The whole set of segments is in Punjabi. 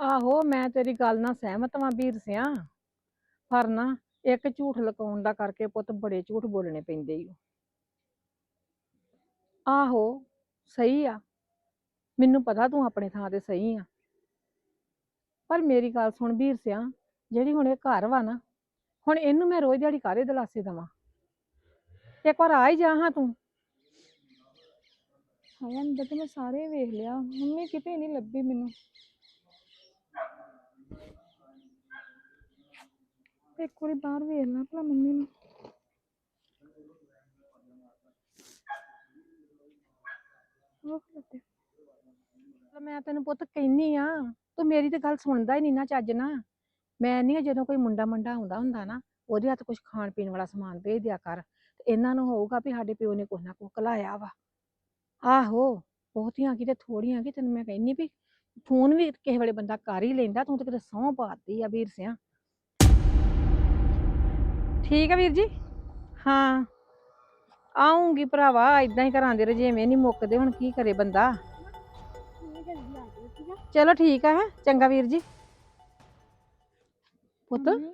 ਆਹੋ, ਮੈਂ ਤੇਰੀ ਗੱਲ ਨਾਲ ਸਹਿਮਤ ਵਾਂ ਵੀਰ ਸਿਆ। ਪਰ ਨਾ, ਇੱਕ ਝੂਠ ਲਕਾਉਣ ਦਾ ਕਰਕੇ ਪੁੱਤ ਬੜੇ ਝੂਠ ਬੋਲਣੇ ਪੈਂਦੇ ਈ ਓ। ਆਹੋ, ਸਹੀ ਆ। ਮੈਨੂੰ ਪਤਾ ਤੂੰ ਆਪਣੇ ਥਾਂ ਤੇ ਸਹੀ ਆ। ਪਰ ਮੇਰੀ ਗੱਲ ਸੁਣ ਵੀਰ ਸਿਆ, ਜਿਹੜੀ ਹੁਣ ਇਹ ਘਰ ਵਾ ਨਾ, ਹੁਣ ਇਹਨੂੰ ਮੈਂ ਰੋਜ਼ ਦਿਹਾੜੀ ਕਾਹਦੇ ਦਿਲਾਸੇ ਦੇਵਾਂ? ਇੱਕ ਵਾਰ ਆ ਹੀ ਜਾ ਹਾਂ ਤੂੰ। ਹਾਏ, ਅੰਦਰ ਤੇ ਮੈਂ ਸਾਰੇ ਵੇਖ ਲਿਆ। ਮੰਮੀ ਕਿਤੇ ਨਹੀਂ ਲੱਭੀ ਮੈਨੂੰ। ਇੱਕ ਵਾਰੀ ਬਾਹਰ ਵੇਖ ਲਾ ਭਲਾ ਮੰਮੀ ਨੂੰ। ਉਹ ਖਲੋਤੇ। ਤੇ ਮੈਂ ਤੈਨੂੰ ਪੁੱਤ ਕਹਿੰਨੀ ਆ, ਤੂੰ ਮੇਰੀ ਤੇ ਗੱਲ ਸੁਣਦਾ ਹੀ ਨਹੀਂ ਨਾ ਚੱਜ ਨਾ ਮੈਂ ਨਹੀਂ ਜਦੋਂ ਕੋਈ ਮੁੰਡਾ ਮੰਡਾ ਆਉਂਦਾ ਹੁੰਦਾ ਨਾ, ਉਹਦੇ ਹੱਥ ਕੁਝ ਖਾਣ ਪੀਣ ਵਾਲਾ ਸਮਾਨ ਭੇਜ ਦਿਆ ਕਰ। ਤੇ ਇਹਨਾਂ ਨੂੰ ਹੋਊਗਾ ਵੀ ਸਾਡੇ ਪਿਓ ਨੇ ਕੁਛ ਨਾ ਕੁਛ ਘਲਾਇਆ ਵਾ। ਆਹੋ, ਬਹੁਤੀਆਂ ਕਿਤੇ ਥੋੜੀਆਂ ਕੀ ਤੈਨੂੰ ਮੈਂ ਕਹਿੰਨੀ ਵੀ ਫੋਨ ਵੀ ਕਿਸੇ ਵੇਲੇ ਬੰਦਾ ਕਰ ਹੀ ਲੈਂਦਾ, ਤੂੰ ਤੇ ਕਿਤੇ ਸਹੁੰ ਪਾਤੀ ਆ ਵੀਰ ਸਿਆ। ਠੀਕ ਆ ਵੀਰ ਜੀ ਹਾਂ ਆਉਂਗੀ ਭਰਾਵਾ ਇਦਾਂ ਹੀ ਘਰਾਂ ਦੇ ਰਜੇਵੇਂ ਨਹੀਂ ਮੁੱਕਦੇ ਹੁਣ ਕੀ ਕਰੇ ਬੰਦਾ ਚਲੋ ਠੀਕ ਆ ਹੈ ਚੰਗਾ ਵੀਰ ਜੀ ਪੁੱਤ ਮੰਮੀ,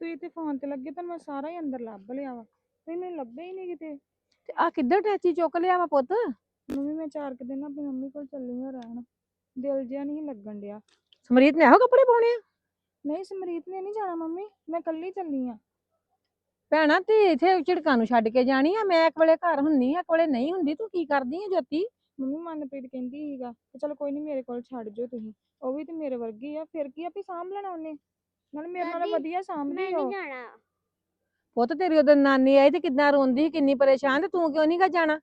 ਤੁਸੀਂ ਤੇ ਫੋਨ ਤੇ ਲੱਗੇ ਤਾਂ ਮੈਂ ਸਾਰਾ ਹੀ ਅੰਦਰ ਲੱਭ ਲਿਆ ਵਾ ਤੁਸੀਂ ਮੈਨੂੰ ਲੱਭੇ ਹੀ ਨਹੀਂ ਕਿਤੇ ਤੇ ਆ ਕਿੱਧਰ ਟੈਚੀ ਚੁੱਕ ਲਿਆ ਵਾ ਪੁੱਤ ਮੰਮੀ ਮੈਂ ਚਾਰ ਕੁ ਦਿਨ ਆਪਣੀ ਮੰਮੀ ਕੋਲ ਚੱਲੀ ਹਾਂ ਰਹਿਣ ਦਿਲ ਜਿਹਾ ਨਹੀਂ ਲੱਗਣ ਡਿਆ ਸਮਰੀਤ ਨੇ ਇਹੋ ਕੱਪੜੇ ਪਾਉਣੇ ਆ ਨਹੀਂ ਸਮਰੀਤ ਨੇ ਨਹੀਂ ਜਾਣਾ ਮੰਮੀ ਮੈਂ ਕੱਲੀ ਚੱਲੀ ਆ ਭੈਣਾ ਤੇ ਇੱਥੇ ਝਿੜਕਾਂ ਨੂੰ ਛੱਡ ਕੇ ਜਾਣੀ ਆ? ਮੈਂ ਇੱਕ ਵੇਲੇ ਘਰ ਹੁੰਨੀ ਆ ਇੱਕ ਵੇਲੇ ਨਹੀਂ ਹੁੰਦੀ ਤੂੰ ਕੀ ਕਰਦੀ ਆ ਜੋਤੀ? ਮੰਮੀ ਮਨਪ੍ਰੀਤ ਕਹਿੰਦੀ ਸੀਗਾ ਕਿ ਚਲ ਕੋਈ ਨਹੀਂ ਮੇਰੇ ਕੋਲ ਛੱਡ ਜਾਓ ਤੁਸੀਂ ਉਹ ਵੀ ਤੇ ਮੇਰੇ ਵਰਗੀ ਆ ਫਿਰ ਕੀ ਆ ਵੀ ਸਾਂਭ ਲੈਣਾ ਉਹਨੇ? ਨਾਲ ਮੇਰੇ ਨਾਲ ਦਾਦੀ, ਵਧੀਆ ਸਾਂਭਦੀ ਮੈਂ ਆ ਉਹ। ਨਹੀਂ ਜਾਣਾ। ਪੁੱਤ ਤੇਰੀ ਉਹਦੇ ਨਾਨੀ ਆਈ ਤੇ ਕਿੰਨਾ ਰੋਂਦੀ ਸੀ, ਕਿੰਨੀ ਪਰੇਸ਼ਾਨ ਤੇ ਤੂੰ ਕਿਉਂ ਨਹੀਂ ਗਾ ਜਾਣਾ?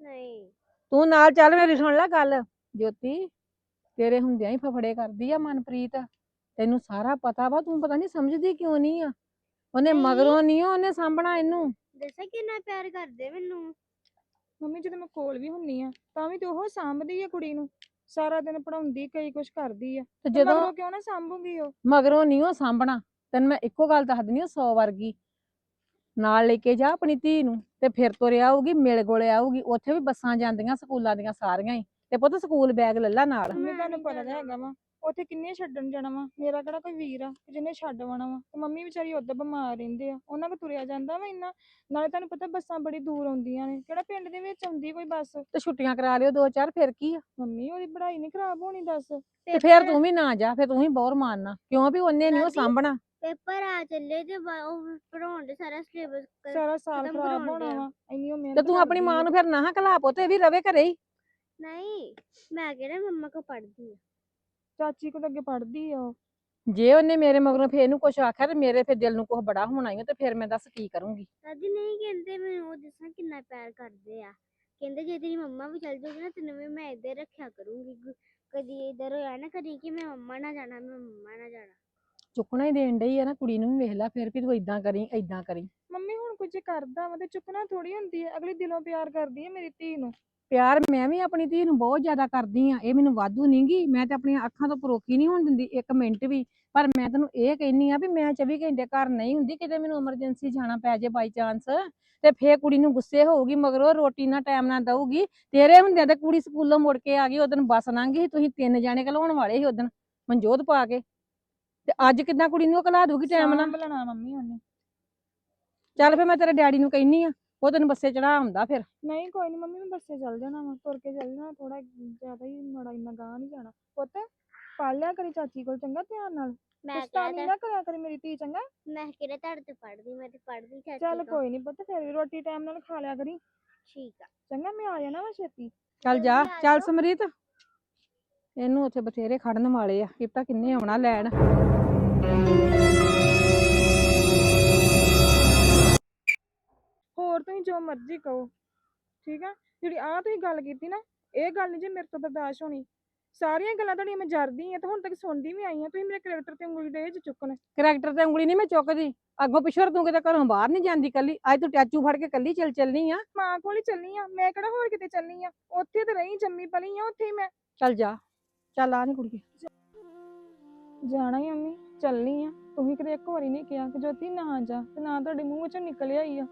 ਨਹੀਂ। ਤੂੰ ਨਾਲ ਚੱਲ ਮੇਰੀ ਸੁਣ ਲੈ ਗੱਲ। ਜੋਤੀ ਤੇਰੇ ਹੁੰਦਿਆਂ ਹੀ ਫਫੜੇ ਕਰਦੀ ਆ ਮਨਪ੍ਰੀਤ। ਤੈਨੂੰ ਸਾਰਾ ਪਤਾ ਵਾ ਤੂੰ ਪਤਾ ਨਹੀਂ ਸਮਝਦੀ ਕਿਉਂ ਨਹੀਂ ਆ? ਉਹਨੇ। ਮਗਰੋਂ ਨਹੀਂ ਉਹਨੇ ਸਾਂਭਣਾ ਇਹਨੂੰ। ਦੱਸਾਂ ਕਿੰਨਾ ਪਿਆਰ ਕਰਦੇ ਮੈਨੂੰ। ਮੰਮੀ ਜਦੋਂ ਮੈਂ ਕੋਲ ਵੀ ਹੁੰਨੀ ਆ ਤਾਂ ਵੀ ਤੇ ਉਹ ਸਾਂਭਦੀ ਆ ਕੁੜੀ ਨੂੰ। ਸਾਰਾ ਦਿਨ ਪੜਾਉਂਦੀ ਕਈ ਕੁਛ ਕਰਦੀ ਆ। ਤੇ ਜਦੋਂ ਮਗਰੋਂ ਕਿਉਂ ਨਾ ਸਾਂਭੂਗੀ ਉਹ? ਮਗਰੋਂ ਨਹੀਂ ਉਹ ਸਾਂਭਣਾ। ਤੈਨੂੰ ਮੈਂ ਇੱਕੋ ਗੱਲ ਦੱਸ ਦਿੰਦੀ ਆ 100 ਵਰਗੀ। ਨਾਲ ਲੈ ਕੇ ਜਾ ਆਪਣੀ ਧੀ ਨੂੰ ਤੇ ਫਿਰ ਤੁਰਿਆ ਆਊਗੀ ਮਿਲ ਗੋਲੇ ਆਊਗੀ। ਉੱਥੇ ਵੀ ਬੱਸਾਂ ਜਾਂਦੀਆਂ ਸਕੂਲਾਂ ਦੀਆਂ ਸਾਰੀਆਂ ਹੀ। ਤੇ ਪੁੱਤ ਸਕੂਲ ਬੈਗ ਲੱਲਾ ਨਾਲ। ਮੰਮੀ ਮੈਂ ਤੁਹਾਨੂੰ ਨੀ ਪਤਾ ਤਾਂ। ਹੈਗਾ ਵਾ। ਉੱਥੇ ਕਿੰਨੇ ਛੱਡਣ ਜਾਣਾ ਵਾ? ਮੇਰਾ ਕਿਹੜਾ ਕੋਈ ਵੀਰ ਆ ਕਿ ਜਿਹਨੇ ਛੱਡ ਆਉਣਾ ਵਾ? ਤੇ ਮੰਮੀ ਵਿਚਾਰੀ ਉਦੋਂ ਬਿਮਾਰ ਰਹਿੰਦੇ ਆ। ਉਹਨਾਂ ਕੋ ਤੁਰਿਆ ਜਾਂਦਾ ਵਾ ਇੰਨਾ? ਨਾਲੇ ਤੁਹਾਨੂੰ ਪਤਾ ਬੱਸਾਂ ਬੜੀ ਦੂਰ ਆਉਂਦੀਆਂ ਨੇ। ਕਿਹੜਾ ਪਿੰਡ ਦੇ ਵਿੱਚ ਆਉਂਦੀ ਕੋਈ ਬੱਸ? ਤੇ ਛੁੱਟੀਆਂ ਕਰਾ ਲਿਓ ਦੋ ਚਾਰ ਫਿਰ ਕੀ ਆ? ਮੰਮੀ ਉਹਦੀ ਪੜ੍ਹਾਈ ਨਹੀਂ ਖਰਾਬ ਹੋਣੀ ਦੱਸ। ਤੇ ਫਿਰ ਤੂੰ ਵੀ ਨਾ ਜਾ ਫਿਰ ਤੂੰ ਵੀ ਬੌਰ ਮਾਰਨਾ। ਕਿਉਂ ਵੀ ਉਹਨੇ ਨਹੀਂ ਉਹ ਸਾਂਭਣਾ? ਪੇਪਰ ਆ ਚੱਲੇ ਤੇ ਬਾ- ਉਹ ਪੜਾਉਣ ਦੇ ਸਾਰਾ ਸਿਲੇਬਸ ਸਾਰਾ ਸਾਲ ਖਤਮ ਖਰਾਬ ਕਰਾਉਣ ਹੋਣਾ ਡਿਆ। ਵਾ। ਇੰਨੀ ਉਹ ਤੇ ਮਿਹਨਤ ਤੂੰ ਆਪਣੀ ਕਰਦੀ ਮਾਂ ਆ। ਨੂੰ ਫਿਰ ਨਾ ਕਲਾ ਪੁੱਤ ਇਹ ਵੀ ਰਵੇ ਘਰੇ ਹੀ। ਨਹੀਂ ਮੈਂ ਕਿਹੜਾ ਮੰਮਾ ਕੋ ਪੜਦੀ ਆ। ਚਾਚੀ ਕੋਲ ਅੱਗੇ ਪੜ੍ਹਦੀ ਆ। ਉਹ ਜੇ ਉਹਨੇ ਮੇਰੇ ਮਗਰੋਂ ਫੇਰ ਇਹਨੂੰ ਕੁਛ ਆਖਿਆ ਤੇ ਮੇਰੇ ਫਿਰ ਦਿਲ ਨੂੰ ਕੁਛ ਬੜਾ ਹੋਣਾ ਹੀ ਆ ਤੇ ਫਿਰ ਮੈਂ ਦੱਸ ਕੀ ਕਰੂੰਗੀ। ਦਾਦੀ ਨਹੀਂ ਕਹਿੰਦੇ ਮੈਨੂੰ ਉਹ ਦੱਸਾਂ ਕਿੰਨਾ ਪਿਆਰ ਕਰਦੇ ਆ। ਕਹਿੰਦੇ ਜੇ ਤੇਰੀ ਮੰਮਾ ਵੀ ਚੱਲ ਜਾਊਗੀ ਨਾ ਤੈਨੂੰ ਵੀ ਮੈਂ ਇੱਧਰ ਰੱਖਿਆ ਕਰੂੰਗੀ। ਗੁ- ਕਦੀ ਇੱਧਰ ਹੋਇਆ ਨਾ ਕਦੀ ਕਿ ਮੈਂ ਮੰਮਾ ਨਾਲ ਜਾਣਾ ਮੈਂ ਮੰਮਾ ਨਾਲ ਜਾਣਾ। ਚੁੱਕਣਾ ਹੀ ਦੇਣ ਡਈ ਆ ਨਾ ਕੁੜੀ ਨੂੰ ਵੀ ਵੇਖ ਲੈ ਫਿਰ ਵੀ ਤੂੰ ਇਦਾਂ ਕਰੀ ਇਦਾਂ ਕਰੀ। ਮੰਮੀ ਹੁਣ ਕੁਝ ਕਰਦਾ ਵਾ ਤੇ ਚੁੱਕਣਾ ਥੋੜੀ ਹੁੰਦੀ ਹੈ ਅਗਲੀ ਦਿਲੋਂ ਪਿਆਰ ਕਰਦੀ ਹੈ ਮੇਰੀ ਧੀ ਨੂੰ। ਪਿਆਰ ਮੈਂ ਵੀ ਆਪਣੀ ਧੀ ਨੂੰ ਬਹੁਤ ਜ਼ਿਆਦਾ ਕਰਦੀ ਆ ਇਹ ਮੈਨੂੰ ਵਾਧੂ ਨਹੀਂਗੀ ਮੈਂ ਤੇ ਆਪਣੀਆਂ ਅੱਖਾਂ ਤੋਂ ਪਰੋਕੀ ਨਹੀਂ ਹੋਣ ਦਿੰਦੀ ਇੱਕ ਮਿੰਟ ਵੀ ਪਰ ਮੈਂ ਤੈਨੂੰ ਇਹ ਕਹਿੰਨੀ ਆ ਵੀ ਮੈਂ 24 ਘੰਟੇ ਘਰ ਨਹੀਂ ਹੁੰਦੀ ਕਿਤੇ ਮੈਨੂੰ ਐਮਰਜੈਂਸੀ ਜਾਣਾ ਪੈ ਜੇ ਬਾਈ ਚਾਂਸ ਤੇ ਫੇਰ ਕੁੜੀ ਨੂੰ ਗੁੱਸੇ ਹੋਊਗੀ ਮਗਰੋਂ ਰੋਟੀ ਨਾ ਟਾਈਮ ਨਾਲ ਦਊਗੀ ਤੇਰੇ ਹੁੰਦਿਆਂ ਤੇ ਕੁੜੀ ਸਕੂਲੋਂ ਮੁੜ ਕੇ ਆ ਗਈ ਉਦੋਂ ਬੱਸ ਲੰਘ ਗਈ ਤੁਸੀਂ ਤਿੰਨ ਜਾਣੇ ਘਲਾਉਣ ਵਾਲੇ ਸੀ ਉਦੋਂ ਮਨਜੋਤ ਪਾ ਕੇ ਤੇ ਅੱਜ ਕਿੱਦਾਂ ਕੁੜੀ ਨੂੰ ਘਲਾ ਦੂਗੀ ਟਾਈਮ ਨਾਲ? ਮੰਮੀ ਉਹਨੇ। ਚੱਲ ਫੇਰ ਮੈਂ ਤੇਰੇ ਡੈਡੀ ਨੂੰ ਕਹਿੰਨੀ ਆ ਉਹ ਤੈਨੂੰ ਬੱਸੇ ਚੜਾ ਆਉਂਦਾ ਫਿਰ? ਨਹੀਂ ਕੋਈ ਨਹੀਂ ਮੰਮੀ ਮੈਂ ਬੱਸੇ ਚੱਲ ਜਾਣਾ ਵਾ ਤੁਰ ਕੇ ਚੱਲ ਜਾਣਾ ਥੋੜਾ ਜ਼ਿਆਦਾ ਹੀ ਮਾੜਾ ਇੰਨਾ ਗਾਂ ਨਹੀਂ ਜਾਣਾ। ਪੁੱਤ ਪੜ ਲਿਆ ਕਰੀ ਚਾਚੀ ਕੋਲ ਚੰਗਾ ਧਿਆਨ ਨਾਲ। ਮੈਂ ਕਿਹਾ ਨਾ ਕਰਿਆ ਕਰੀ ਮੇਰੀ ਧੀ ਚੰਗਾ। ਮੈਂ ਕਿਹੜਾ ਤੁਹਾਡੇ ਤੇ ਪੜਦੀ ਮੈਂ ਤੇ ਪੜਦੀ ਚਾਚੀ ਚੱਲ ਕੋਲ। ਕੋਈ ਨਹੀਂ ਪੁੱਤ ਫਿਰ ਵੀ ਰੋਟੀ ਟਾਈਮ ਨਾਲ ਖਾ ਲਿਆ ਕਰੀ। ਠੀਕ ਆ। ਚੰਗਾ ਮੈਂ ਆ ਜਾਣਾ ਵਾ ਛੇਤੀ। ਚੱਲ ਜਾ। ਆ ਚੱਲ ਜਾਓ। ਸਮਰੀਤ ਇਹਨੂੰ ਉੱਥੇ ਬਥੇਰੇ ਖੜਨ ਵਾਲੇ ਆ। ਕਿਪਤਾ ਕਿੰਨੇ ਆਉਣਾ ਲੈਣ? ਹੋਰ ਤੁਸੀਂ ਜੋ ਮਰਜ਼ੀ ਕਹੋ ਠੀਕ ਆ? ਜਿਹੜੀ ਆ ਤੁਸੀਂ ਗੱਲ ਕੀਤੀ ਨਾ ਇਹ ਗੱਲ ਨੀ ਜੇ ਮੇਰੇ ਤੋਂ ਬਰਦਾਸ਼ਤ ਹੋਣੀ। ਸਾਰੀਆਂ ਗੱਲਾਂ ਤੁਹਾਡੀਆਂ ਮੈਂ ਜਰਦੀ ਆ ਤੇ ਹੁਣ ਤੱਕ ਸੁਣਦੀ ਵੀ ਆਈ ਆ ਤੁਸੀਂ ਮੇਰੇ ਕਰੈਕਟਰ ਤੇ ਉਂਗਲੀ ਦੇ ਚ ਚੁੱਕਣ। ਕਰੈਕਟਰ ਤੇ ਉਂਗਲੀ ਨਹੀਂ ਮੈਂ ਚੁੱਕਦੀ। ਅੱਗੋਂ ਪਿਛੋਂ ਤੂੰ ਕਿਤੇ ਘਰੋਂ ਬਾਹਰ ਨਹੀਂ ਜਾਂਦੀ ਕੱਲੀ ਅੱਜ ਤੂੰ ਟੈਚੂ ਫੜ ਕੇ ਕੱਲੀ ਚੱਲ ਚੱਲਣੀ ਆ। ਮਾਂ ਕੋਲ ਹੀ ਚੱਲੀ ਆ। ਮੈਂ ਕਿਹੜਾ ਹੋਰ ਕਿਤੇ ਚੱਲੀ ਆ? ਉੱਥੇ ਤੇ ਰਹੀ ਜੰਮੀ ਪਲੀ ਆ ਉੱਥੇ ਹੀ ਮੈਂ। ਚੱਲ ਜਾ। ਚੱਲ ਆ ਨੀ ਕੁੜੀਏ। ਜਾਣਾ ਹੀ ਮੰਮੀ ਚੱਲਣੀ ਆ। ਤੁਸੀਂ ਕਿਤੇ ਇੱਕ ਵਾਰੀ ਨਹੀਂ ਕਿਹਾ ਕਿ ਜੋਤੀ ਨਾ ਜਾ ਤੇ ਨਾ ਤੁਹਾਡੇ ਮੂੰਹ ਵਿੱਚੋਂ ਨਿਕਲਿਆ ਹੀ ਆ।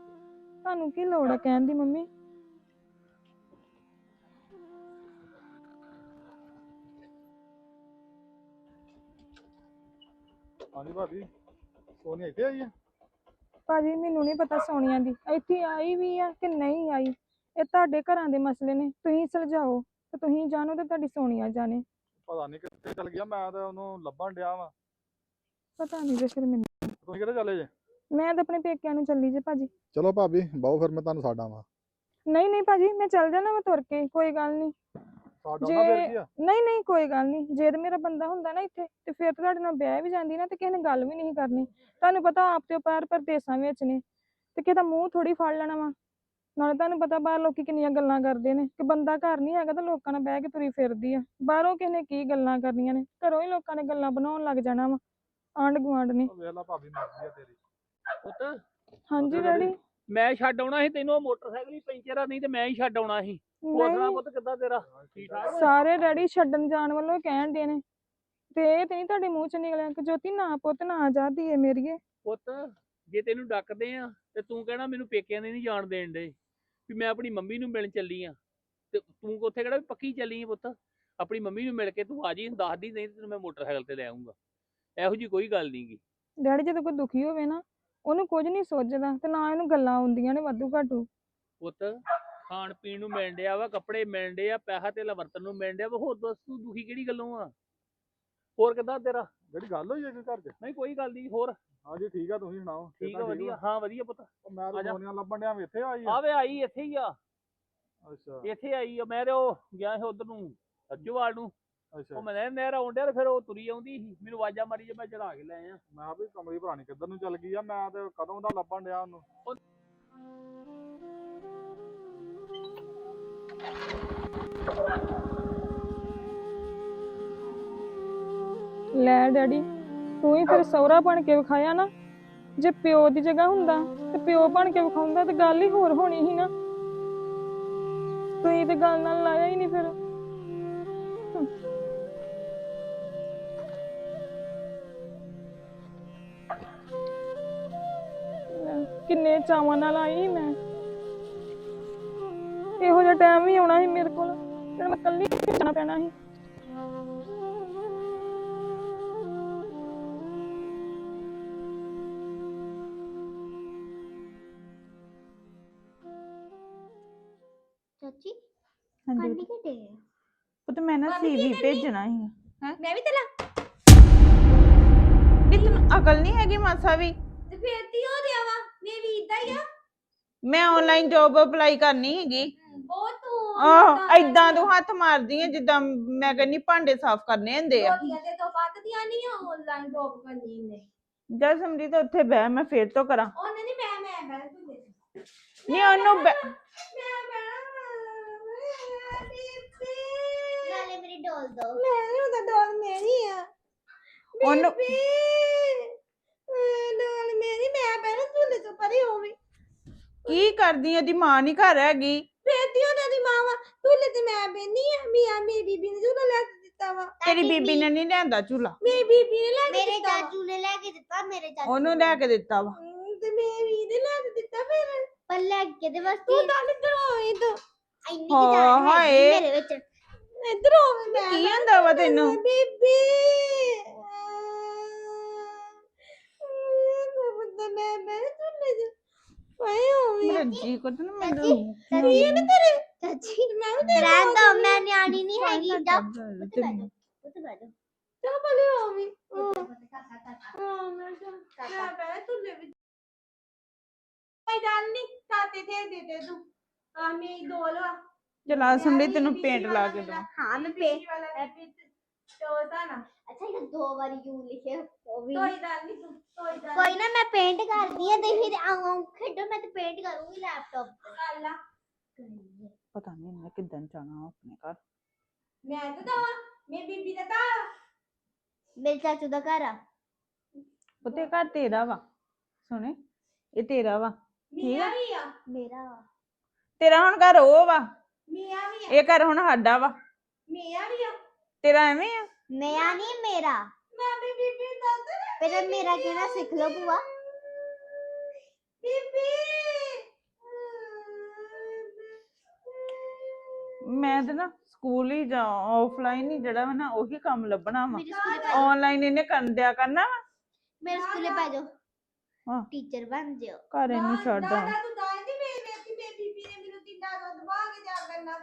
ਤੁਹਾਨੂੰ ਕੀ ਲੋੜ ਆ ਕਹਿਣ ਦੀ ਮੰਮੀ? ਹਾਂਜੀ ਭਾਬੀ ਸੋਨੀ ਇੱਥੇ ਆਈ ਆ? ਭਾਜੀ ਮੈਨੂੰ ਨਹੀਂ ਪਤਾ ਸੋਨੀਆ ਦੀ। ਇੱਥੇ ਆਈ ਵੀ ਆ ਕਿ ਨਹੀਂ ਆਈ? ਇਹ ਤੁਹਾਡੇ ਘਰਾਂ ਦੇ ਮਸਲੇ ਨੇ। ਤੁਸੀਂ ਸੁਲਝਾਓ ਤੇ ਤੁਸੀਂ ਜਾਣੋ ਤੇ ਤੁਹਾਡੀ ਸੋਨੀਆ ਜਾਣੇ। ਪਤਾ ਨਹੀਂ ਕਿੱਥੇ ਚਲ ਗਿਆ ਮੈਂ ਤਾਂ ਉਹਨੂੰ ਲੱਭਣ ਡਿਆ ਵਾਂ। ਪਤਾ ਨਹੀਂ ਜੇ ਫਿਰ ਮੈਨੂੰ। ਤੁਸੀਂ ਕਿੱਥੇ ਚਲੇ ਜੇ? ਮੈਂ ਤਾਂ ਆਪਣੇ ਪੇਕਿਆਂ ਨੂੰ ਚੱਲੀ ਜੇ ਭਾਜੀ। ਚਲੋ ਭਾਬੀ ਬਾਹੋ ਫਿਰ ਮੈਂ ਤੁਹਾਨੂੰ ਸਾਡਾ ਵਾਂ ਨਹੀਂ ਨਹੀਂ ਭਾਜੀ ਮੈਂ ਚੱਲ ਜਾਣਾ ਮੈਂ ਤੁਰ ਕੇ ਕੋਈ ਗੱਲ ਨਹੀਂ। ਸਾਡਾ ਜੇ- ਨਾ ਫਿਰ ਕੀ ਆ? ਨਹੀਂ ਨਹੀਂ ਕੋਈ ਗੱਲ ਨਹੀਂ। ਜੇ ਤੇ ਮੇਰਾ ਬੰਦਾ ਹੁੰਦਾ ਨਾ ਇੱਥੇ ਤੇ ਫਿਰ ਤਾਂ ਤੁਹਾਡੇ ਨਾਲ ਵਿਆਹ ਵੀ ਜਾਂਦੀ ਨਾ ਤੇ ਕਿਸੇ ਨੇ ਗੱਲ ਵੀ ਨਹੀਂ ਕਰਨੀ। ਤੁਹਾਨੂੰ ਪਤਾ ਆਪ ਤੇ ਪਾਰ ਪਰਦੇਸਾਂ ਵਿੱਚ ਨੇ ਤੇ ਕਿਸੇ ਦਾ ਮੂੰਹ ਥੋੜੀ ਫੜ ਲੈਣਾ ਵਾ। ਨਾਲੇ ਤੁਹਾਨੂੰ ਪਤਾ ਬਾਹਰ ਲੋਕੀ ਕਿੰਨੀਆਂ ਗੱਲਾਂ ਕਰਦੇ ਨੇ ਕਿ ਬੰਦਾ ਘਰ ਨਹੀਂ ਹੈਗਾ ਤਾਂ ਲੋਕਾਂ ਨਾਲ ਬਹਿ ਕੇ ਤੁਰੀ ਫਿਰਦੀ ਆ। ਬਾਹਰੋਂ ਕਿਸੇ ਨੇ ਕੀ ਗੱਲਾਂ ਕਰਨੀਆਂ ਨੇ ਘਰੋਂ ਹੀ ਲੋਕਾਂ ਨੇ ਗੱਲਾਂ ਬਣਾਉਣ ਲੱਗ ਜਾਣਾ ਵਾ ਆਂਢ ਗੁਆਂਢ ਨੇ। ਵੇਖ ਲਾ ਭਾਬੀ ਮਰਜ਼ੀ ਆ ਤੇਰੀ। ਪੁੱਤ ਹਾਂਜੀ ਡੈਡੀ। ਮੈਂ ਛੱਡ ਆਉਣਾ ਸੀ ਤੈਨੂੰ ਉਹ ਮੋਟਰਸਾਈਕਲ ਹੀ ਪੈਂਚਰ ਆ ਨਹੀਂ ਤੇ ਮੈਂ ਹੀ ਛੱਡ ਆਉਣਾ ਸੀ। ਹੋਰ ਸੁਣਾ ਪੁੱਤ ਕਿੱਦਾਂ ਤੇਰਾ? ਠੀਕ ਠਾਕ? ਵਾ? ਸਾਰੇ ਡੈਡੀ ਛੱਡਣ ਜਾਣ ਵੱਲੋਂ ਕਹਿਣ ਦੇ ਨੇ। ਤੇ ਇਹ ਤੇ ਨਹੀਂ ਤੁਹਾਡੇ ਮੂੰਹ ਚ ਨਿਕਲਿਆ ਕਿ ਜੋਤੀ ਨਾ ਪੁੱਤ ਨਾ ਜਾ ਧੀਏ ਮੇਰੀਏ ਪੁੱਤ ਜੇ ਤੈਨੂੰ ਡੱਕਦੇ ਆ ਤੇ ਤੂੰ ਕਹਿਣਾ ਮੈਨੂੰ ਪੇਕਿਆਂ ਦੇ ਨਹੀਂ ਜਾਣ ਦੇਣ ਦੇ ਵੀ ਮੈਂ ਆਪਣੀ ਮੰਮੀ ਨੂੰ ਮਿਲਣ ਚੱਲੀ ਆ। ਤੇ ਤੂੰ ਉੱਥੇ ਕਿਹੜਾ ਪੱਕੀ ਚੱਲੀ ਆ ਪੁੱਤ? ਆਪਣੀ ਮੰਮੀ ਨੂੰ ਮਿਲ ਕੇ ਤੂੰ ਆ ਜੀ ਦੱਸਦੀ ਨਹੀਂ ਤੇ ਤੈਨੂੰ ਮੈਂ ਮੋਟਰਸਾਈਕਲ ਤੇ ਲੈ ਆਉਂਗਾ ਇਹੋ ਜੀ ਕੋਈ ਗੱਲ ਨਹੀਂਗੀ ਡੈਡੀ ਜਦੋਂ ਕੋਈ ਦੁਖੀ ਹੋਵੇ ਨਾ ਉਹਨੂੰ ਕੁਝ ਨਹੀਂ ਸੋਚਦਾ ਤੇ ਨਾ ਇਹਨੂੰ ਗੱਲਾਂ ਆਉਂਦੀਆਂ ਨੇ ਵਾਧੂ ਘਾਟੂ। ਪੁੱਤ ਖਾਣ ਪੀਣ ਨੂੰ ਮਿਲਣ ਡਿਆ ਵਾ ਕੱਪੜੇ ਮਿਲਣ ਡਿਆ ਪੈਸਾ ਤੇ ਵਰਤਨ ਨੂੰ ਮਿਲਣ ਡਿਆ ਵਾ ਹੋਰ ਦੱਸ ਤੂੰ ਦੁਖੀ ਕਿਹੜੀ ਗੱਲੋਂ ਆ? ਹੋਰ ਕਿੱਦਾਂ ਤੇਰਾ? ਜਿਹੜੀ ਗੱਲ ਹੋਈ ਹੈ ਕੋਈ ਘਰ 'ਚ? ਨਹੀਂ ਕੋਈ ਗੱਲ ਨਹੀਂ ਹੋਰ? ਹਾਂਜੀ ਠੀਕ ਆ ਤੁਸੀਂ ਸੁਣਾਓ ਠੀਕ ਆ ਵਧੀਆ। ਹਾਂ? ਵਧੀਆ ਪੁੱਤ। ਉਹ ਮੈਂ ਤਾਂ ਆ ਜਾ। ਸੋਨੀਆ ਲੱਭਣ ਡਿਆ ਵੀ ਇੱਥੇ ਆਈ ਆ। ਆਵੇ ਆਈ ਇੱਥੇ ਹੀ ਆ। ਅੱਛਾ। ਇੱਥੇ ਆਈ ਆ ਮੈਂ ਤੇ ਉਹ ਗਿਆ ਸੀ ਉਧਰ ਨੂੰ ਅੱਜੂਵਾਲ ਨੂੰ। ਅੱਛਾ। ਉਹ ਮੈਂ ਨਹਿਰ ਨਹਿਰ ਆਉਣ ਡਿਆ ਤੇ ਫਿਰ ਉਹ ਤੁਰੀ ਆਉਂਦੀ ਸੀ। ਮੈਨੂੰ ਆਵਾਜ਼ਾਂ ਮਾਰੀ ਜੇ ਮੈਂ ਚੜਾ ਕੇ ਲੈ ਆਇਆ। ਮੈਂ ਵੀ ਕਮਲੀ ਭਰਾਣੀ ਕਿੱਧਰ ਨੂੰ ਚੱਲ ਗਈ ਆ ਮੈਂ ਤੇ ਕਦੋਂ ਦਾ ਲੱਭਣ ਡਿਆ ਉਹਨੂੰ। ਲੈ ਡੈਡੀ ਤੂੰ ਹੀ ਫਿਰ ਸਹੁਰਾ ਬਣ ਕੇ ਵਿਖਾਇਆ ਨਾ। ਜੇ ਪਿਓ ਦੀ ਜਗ੍ਹਾ ਹੁੰਦਾ ਤੇ ਪਿਓ ਬਣ ਕੇ ਵਿਖਾਉਂਦਾ ਤੇ ਗੱਲ ਹੀ ਹੋਰ ਹੋਣੀ ਸੀ ਨਾ। ਤੁਸੀਂ ਤੇ ਗੱਲ ਨਾਲ ਲਾਇਆ ਹੀ ਨਹੀਂ ਫਿਰ। ਕਿੰਨੇ ਚਾਵਾਂ ਨਾਲ ਆਈ ਮੈਂ। ਇਹੋ ਜਿਹਾ ਟਾਈਮ ਵੀ ਆਉਣਾ ਸੀ ਮੇਰੇ ਕੋਲ ਫਿਰ ਮੈਂ ਇਕੱਲੀ ਜਾਣਾ ਪੈਣਾ ਸੀ। ਚਾਚੀ ਹਾਂਜੀ ਕਾਂਡੀ ਘਟੇ ਉਹ ਤਾਂ ਮੈਂ ਨਾ ਸੀਵੀ ਭੇਜਣਾ ਸੀ। ਮੈਂ ਵੀ ਤੇਲਾ ਵੀ ਤੈਨੂੰ ਅਕਲ ਨਹੀਂ ਹੈਗੀ ਮਾਸਾ ਵੀ। ਤੇ ਫੇਰ ਤੀ ਹੋ ਵਾ ਮੈਂ ਵੀ ਇਦਾਂ ਹੀ ਆ ਮੈਂ ਆਨਲਾਈਨ ਜੌਬ ਅਪਲਾਈ ਕਰਨੀ ਹੈਗੀ। ਬਹੁਤ ਤੂੰ ਆਹ ਐਦਾਂ ਤੂੰ ਹੱਥ ਮਾਰਦੀ ਹੈ ਜਿੱਦਾਂ ਮੈਂ ਕਹਿੰਨੀ ਭਾਂਡੇ ਸਾਫ਼ ਕਰਨੇ ਹੁੰਦੇ ਆ। ਰੋਟੀਆਂ ਦੇ ਤੋਂ ਪੱਕਦੀਆਂ ਨਹੀਂ ਆ ਆਨਲਾਈਨ ਜੋਬ ਕਰਨੀ ਨੇ। ਜਾ ਸਮਝੀ ਤਾਂ ਉੱਥੇ ਬਹਿ ਮੈਂ ਫੇਰ ਤੋਂ ਕਰਾਂ। ਉਹਨੇ ਨਹੀਂ ਮੈਂ ਮੈਂ ਬੈਠ ਤੂੰ ਦੇ ਨਹੀਂ ਉਹਨੂੰ ਬੈ- ਮੈਂ ਬੈਠਾ ਨਾਲੇ ਮੇਰੀ ਡੋਲ ਦੋ। ਮੈਂ ਉਹਦਾ ਡੋਲ ਮੇਰੀ ਆ। ਉਹਨੂੰ ਡੋਲ ਮੇਰੀ ਮੈਂ ਪਹਿਲਾਂ ਝੂਲੇ ਤੋਂ ਪਰੇ ਹੋਵੇ ਕੀ ਕਰਦੀ ਹੈ ਦੀ ਮਾਂ ਨਹੀਂ ਘਰ ਹੈਗੀ। ਫੇਤੀ ਉਹਨਾਂ ਦੀ ਮਾਂ ਵਾ ਝੂਲੇ ਤੇ ਮੈਂ ਬੈਣੀ ਆ ਮੀਆਂ ਮੇਰੀ ਬੀਬੀ ਨੇ ਝੂਲਾ ਲੈ ਕੇ ਦਿੱਤਾ ਵਾ। ਤੇਰੀ ਬੀਬੀ ਨੇ ਨਹੀਂ ਲਿਆਂਦਾ ਝੂਲਾ। ਮੇਰੀ ਬੀਬੀ ਨੇ ਲੈ ਕੇ ਮੇਰੇ ਦਿੱਤਾ ਵਾ। ਚਾਚੂ ਨੇ ਲੈ ਕੇ ਦਿੱਤਾ ਮੇਰੇ ਚਾਚੂ ਉਹਨੂੰ ਲੈ ਕੇ ਦਿੱਤਾ ਵਾ। ਹਮ, ਤੇ ਮੇਰੀ ਨੇ ਲੈ ਕੇ ਦਿੱਤਾ ਫਿਰ। ਪਰ ਲੈ ਕੇ ਦੇ ਬਸ ਤੂੰ ਤਾਂ ਇੱਧਰ ਹੋਈ ਤੂੰ ਇੰਨੀ ਹਾਂ, ਕਿ ਜਾਨ ਹੈ ਹਾਏ। ਮੇਰੇ ਵਿੱਚ। ਇੱਧਰ ਹੋਵੇ ਮੈਂ ਕੀ ਹੁੰਦਾ ਵਾ ਤੈਨੂੰ? ਬੀਬੀ। ਮੇਰਾ ਜੀ ਕੋ ਤਾਂ ਮੈਨੂੰ ਚਾਚੀ ਨੇ ਤੇਰੇ? ਚਾਚੀ ਮੈਂ ਵੀ ਰਹਿਣ ਦੋ ਮੈਂ ਨਿਆਣੀ ਨਹੀਂ ਹੈਗੀ ਜਾ। ਉੱਥੇ ਬੈਠ ਜਾ ਉੱਥੇ ਬੈਠ ਜਾ। ਭਲੇ ਕਾਕਾ ਕਾਕਾ ਹਾਂ ਮੈਂ ਜਾ ਮੈਂ ਬੈ ਝੂਲੇ ਵਿੱਚ। ਕੋਈ ਗੱਲ ਨਹੀਂ ਤਾਤੇ ਤੇ ਦੇ ਦੇ ਤੂੰ। ਆ ਮੇਰੀ ਦੋਲਵਾ ਚਲਾ ਸਮਝੀ ਤੈਨੂੰ ਪੇਂਟ ਲਾ ਕੇ ਦਵਾਂ। ਹਾਂ ਮੈਂ ਪੇ ਵਾਲਾ। ਹੈਪੀ ਤੋਤਾ ਨਾ। ਅੱਛਾ ਇਹ ਦੋ ਵਾਰੀ ਯੂ ਲਿਖੇ ਉਹ ਵੀ। ਕੋਈ ਗੱਲ ਨਹੀਂ ਤੂੰ ਕੋਈ ਗੱਲ ਕੋਈ ਨਾ। ਮੈਂ ਪੇਂਟ ਕਰਦੀ ਆ ਤੇ ਫਿਰ ਆਉਂ ਖੇਡੋ ਮੈਂ ਤੇ ਪੇਂਟ ਕਰੂੰਗੀ ਲੈਪਟਾਪ ਤੇ। ਕਰ ਲਾ। ਪਤਾ ਨਹੀਂ ਇਹਨੇ ਕਿੱਦਣ ਜਾਣਾ ਆਪਣੇ ਘਰ। ਮੈਂ ਤਾਂ ਦਵਾ ਮੇਰੀ ਬੀਬੀ ਦਾ ਤਾਂ ਮੇਰੇ ਚਾਚੂ ਦਾ ਘਰ ਆ। ਉੱਤੇ ਘਰ ਤੇਰਾ ਵਾ ਸੁਣੇ ਇਹ ਤੇਰਾ ਵਾ ਮੀਆਂ ਵੀ ਆ। ਮੇਰਾ ਵਾ। ਤੇਰਾ ਹੁਣ ਘਰ ਉਹ ਵਾ ਮੀਆਂ ਵੀ ਆ। ਇਹ ਘਰ ਹੁਣ ਸਾਡਾ ਵਾ। ਮੀਆਂ ਵੀ ਆ। ਤੇਰਾ ਐਵੇਂ ਆ? ਮੇਰਾ ਨਹੀਂ ਮੇਰਾ। ਮੈਂ ਵੀ ਬੀਬੀ ਦਾ ਤਾਂ ਪਹਿਲਾਂ ਮੇਰਾ ਕਹਿਣਾ ਸਿੱਖ ਲਓ ਭੂਆ। ਬੀਬੀ। ਮੈਂ ਤੇ ਨਾ ਸਕੂਲ ਹੀ ਜਾ ਆਫਲਾਈਨ ਹੀ ਜਿਹੜਾ ਵਾ ਨਾ ਉਹੀ ਕੰਮ ਲੱਭਣਾ ਵਾ। ਮੇਰੇ ਸਕੂਲ ਆਨਲਾਈਨ ਇਹਨੇ ਕਰਨ ਦਿਆ ਕਰਨਾ ਵਾ। ਮੇਰੇ ਸਕੂਲੇ ਪੈ ਜਾਓ। ਹਾਂ। ਟੀਚਰ ਬਣ ਜਿਓ। ਘਰ ਇਹਨੂੰ ਛੱਡ ਆ ਦਾਦਾ ਤੂੰ ਦਾਦੀ ਮੇਰੀ ਵੇਖੀ ਮੇਰੀ ਬੀਬੀ ਨੇ ਮੈਨੂੰ ਤਿੰਨਾ ਦੁੱਧ ਪਾ ਕੇ ਦਿਆ ਕਰਨਾ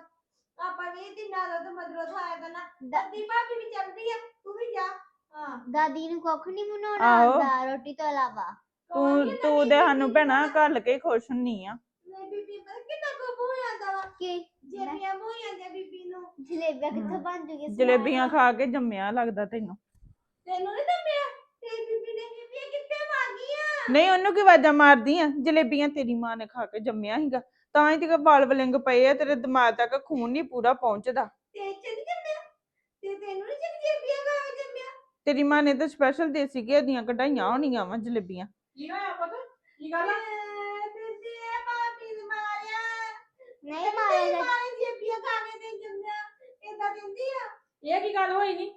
ਆਪਾਂ ਵੀ ਤਿੰਨਾ ਦੁੱਧ ਮਧਰੋਂ ਖਾਇਆ ਕਰਨਾ। ਦਾਦੀ ਭਾਬੀ ਵੀ ਚੱਲਦੀ ਆ ਤੂੰ ਵੀ ਜਾ। ਹਾਂ। ਦਾਦੀ ਨੂੰ ਕੁੱਖ ਨਹੀਂ ਬਣਾਉਣਾ ਆਹੋ। ਆਉਂਦਾ ਰੋਟੀ ਤੋਂ ਇਲਾਵਾ। ਤੂੰ ਤੂੰ ਤੇ ਸਾਨੂੰ ਭੈਣਾ ਘੱਲ ਕੇ ਖੁਸ਼ ਹੁੰਨੀ ਆ। ਮੇਰੀ ਬੀਬੀ ਪਤਾ ਕਿੰਨਾ ਕੋ ਬੋਹ ਜਾਂਦਾ ਵਾ। ਕਿ? ਜੇਬੀਆਂ ਬੋਹ ਜਾਂਦੀਆਂ ਬੀਬੀ ਨੂੰ। ਜਲੇਬੀਆਂ ਕਿੱਥੋਂ ਬਣ ਜੂਗੀ ਜਲੇਬੀਆਂ ਖਾ ਕੇ ਜੰਮਿਆ ਲੱਗਦਾ ਤੈਨੂੰ। ਤੈਨੂੰ ਨਹੀਂ ਦੱਸਿਆ ਤੇਰੀ ਬੀਬੀ ਨੇ ਬੀਬੀਆਂ ਕਿੱਥੇ ਮਾਰਗੀਆਂ ਨਹੀਂ ਉਹਨੂੰ ਕੀ ਆਵਾਜ਼ਾਂ ਮਾਰਦੀ ਆ? ਜਲੇਬੀਆਂ ਤੇਰੀ ਮਾਂ ਨੇ ਖਾ ਕੇ ਜੰਮਿਆ ਸੀਗਾ। ਤਾਂ ਹੀ ਤੇ ਵਾਲ ਵਲਿੰਗ ਪਏ ਆ ਤੇਰੇ ਦਿਮਾਗ ਤੱਕ ਖੂਨ ਨਹੀਂ ਪੂਰਾ ਪਹੁੰਚਦਾ। ਤੇ ਚੱਲ ਜੰਮਿਆ ਤੇ ਤੈਨੂੰ ਨਹੀਂ ਚੱਲ ਜੇਬੀਆਂ ਖਾ ਕੇ ਜੰਮਿਆ? ਤੇਰੀ ਮਾਂ ਨੇ ਤਾਂ ਸਪੈਸ਼ਲ ਦੇਸੀ ਘਿਓ ਦੀਆਂ ਕਢਾਈਆਂ ਹੋਣੀਆਂ ਵਾ ਜਲੇਬੀਆਂ। ਕੀ ਹੋਇਆ ਪੁੱਤ? ਕੀ ਗੱਲ ਆ? ਐ ਬੀਬੀ ਇਹ ਭਾਬੀ ਨੇ ਮਾਰਿਆ। ਨਹੀਂ ਮਾਰਿਆ। ਮਾਰੇ ਜੇਬੀਆਂ ਖਾ ਕੇ ਤੇ ਜੰਮਿਆ। ਏਦਾਂ ਕਹਿੰਦੀ ਆ। ਇਹ ਕੀ ਗੱਲ ਹੋਈ ਨਹੀਂ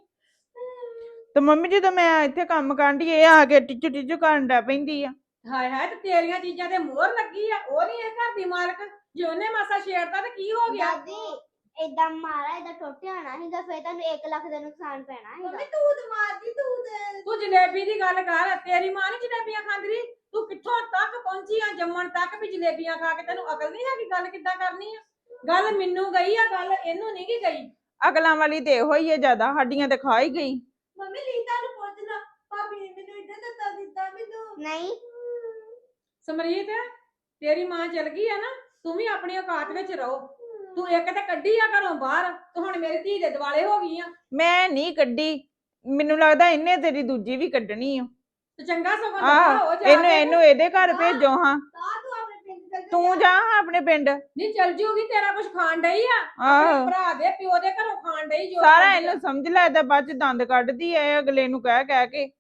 ਤੇ ਮੰਮੀ ਜਦੋਂ ਮੈਂ ਇੱਥੇ ਕੰਮ ਕਰਦੀ ਇਹ ਆ ਕੇ ਟਿੱਚੂ ਟਿੱਚੂ ਕਰਨ ਡੈ ਪੈਂਦੀ ਆ। ਹਾਏ ਹਾਏ ਤੇ ਤੇਰੀਆਂ ਚੀਜ਼ਾਂ ਤੇ ਮੋਹਰ ਲੱਗੀ ਆ ਉਹ ਨਹੀਂ ਇਹ ਘਰ ਦੀ ਮਾਲਕ? ਜੇ ਉਹਨੇ ਮਾਸਾ ਛੇੜਤਾ ਤੇ ਕੀ ਹੋ ਗਿਆ? ਦਾਦੀ ਏਦਾਂ ਮਾਰਾ ਏਦਾਂ ਟੁੱਟ ਆਣਾ ਸੀਗਾ ਫੇਰ ਤੁਹਾਨੂੰ 1 ਲੱਖ ਦਾ ਨੁਕਸਾਨ ਪੈਣਾ ਮੰਮੀ ਹੈਗਾ ਤੂੰ ਤੇ ਮਾਰਦੀ ਤੂੰ ਤੇ ਤੂੰ ਜਲੇਬੀ ਦੀ ਗੱਲ ਕਰ ਤੇਰੀ ਮਾਂ ਨੀ ਜਲੇਬੀਆਂ ਖਾਂਦੀ ਰਹੀ? ਤੂੰ ਕਿੱਥੋਂ ਤੱਕ ਪਹੁੰਚੀ ਆ ਜੰਮਣ ਤੱਕ ਵੀ ਜਲੇਬੀਆਂ ਖਾ ਕੇ ਤੈਨੂੰ ਅਕਲ ਨਹੀਂ ਹੈਗੀ ਗੱਲ ਕਿੱਦਾਂ ਕਰਨੀ ਆ? ਗੱਲ ਮੈਨੂੰ ਗਈ ਆ ਗੱਲ ਇਹਨੂੰ ਨਹੀਂ ਗੀ ਗਈ? ਅਗਲਾਂ ਵਾਲੀ ਤੇ ਇਹੋ ਹੀ ਹੈ ਜ਼ਿਆਦਾ ਸਾਡੀਆਂ ਤੇ ਖਾ ਹੀ ਗਈ। ਮੰਮੀ ਲੀਤਾ ਨੂੰ ਪੁੱਛਣਾ ਭਾਬੀ ਨੇ ਮੈਨੂੰ ਇੱਦਾਂ ਦਿੱਤਾ ਦਿੱਤਾ ਮੈਨੂੰ। ਨਹੀਂ ਸਮਰੀਤ ਤੇਰੀ ਮਾਂ ਚਲ ਗਈ ਆ ਨਾ ਤੂੰ ਵੀ ਆਪਣੀ ਔਕਾਤ ਵਿੱਚ ਰਹੋ। ਤੂੰ ਇੱਕ ਤੇ ਕੱਢੀ ਆ ਘਰੋਂ ਬਾਹਰ ਤੂੰ ਹੁਣ ਮੇਰੀ ਧੀ ਦੇ ਦਿਵਾਲੇ ਹੋ ਗਈ ਆ। ਮੈਂ ਨਹੀਂ ਕੱਢੀ ਮੈਨੂੰ ਲੱਗਦਾ ਇਹਨੇ ਤੇਰੀ ਦੂਜੀ ਵੀ ਕੱਢਣੀ ਆ। ਤੇ ਚੰਗਾ ਦਫਾ ਆਹ ਹੋ ਜਾ ਇਹਨੂੰ ਕੇ। ਇਹਨੂੰ ਇਹਦੇ ਘਰ ਭੇਜੋ ਹਾਂ। ਤਾਂ ਤੂੰ ਆਪਣੇ ਪਿੰਡ ਚੱਲ ਜਾ ਤੂੰ ਜਾ ਹਾਂ ਆਪਣੇ ਪਿੰਡ। ਨਹੀਂ ਚਲ ਜੂਗੀ ਤੇਰਾ ਕੁਝ ਖਾਣ ਡਈ ਆ। ਆਹੋ। ਭਰਾ ਦੇ ਪਿਓ ਦੇ ਘਰੋਂ ਖਾਣ ਡਈ ਜੋ ਸਾਰਾ ਖਾਂਦੀ ਆ। ਇਹਨੂੰ ਸਮਝ ਲੈ ਇਹਦਾ ਬਾਅਦ ਚ ਦੰਦ ਕੱਢਦੀ ਐ ਅਗਲੇ ਨੂੰ ਕਹਿ ਕਹਿ ਕੇ।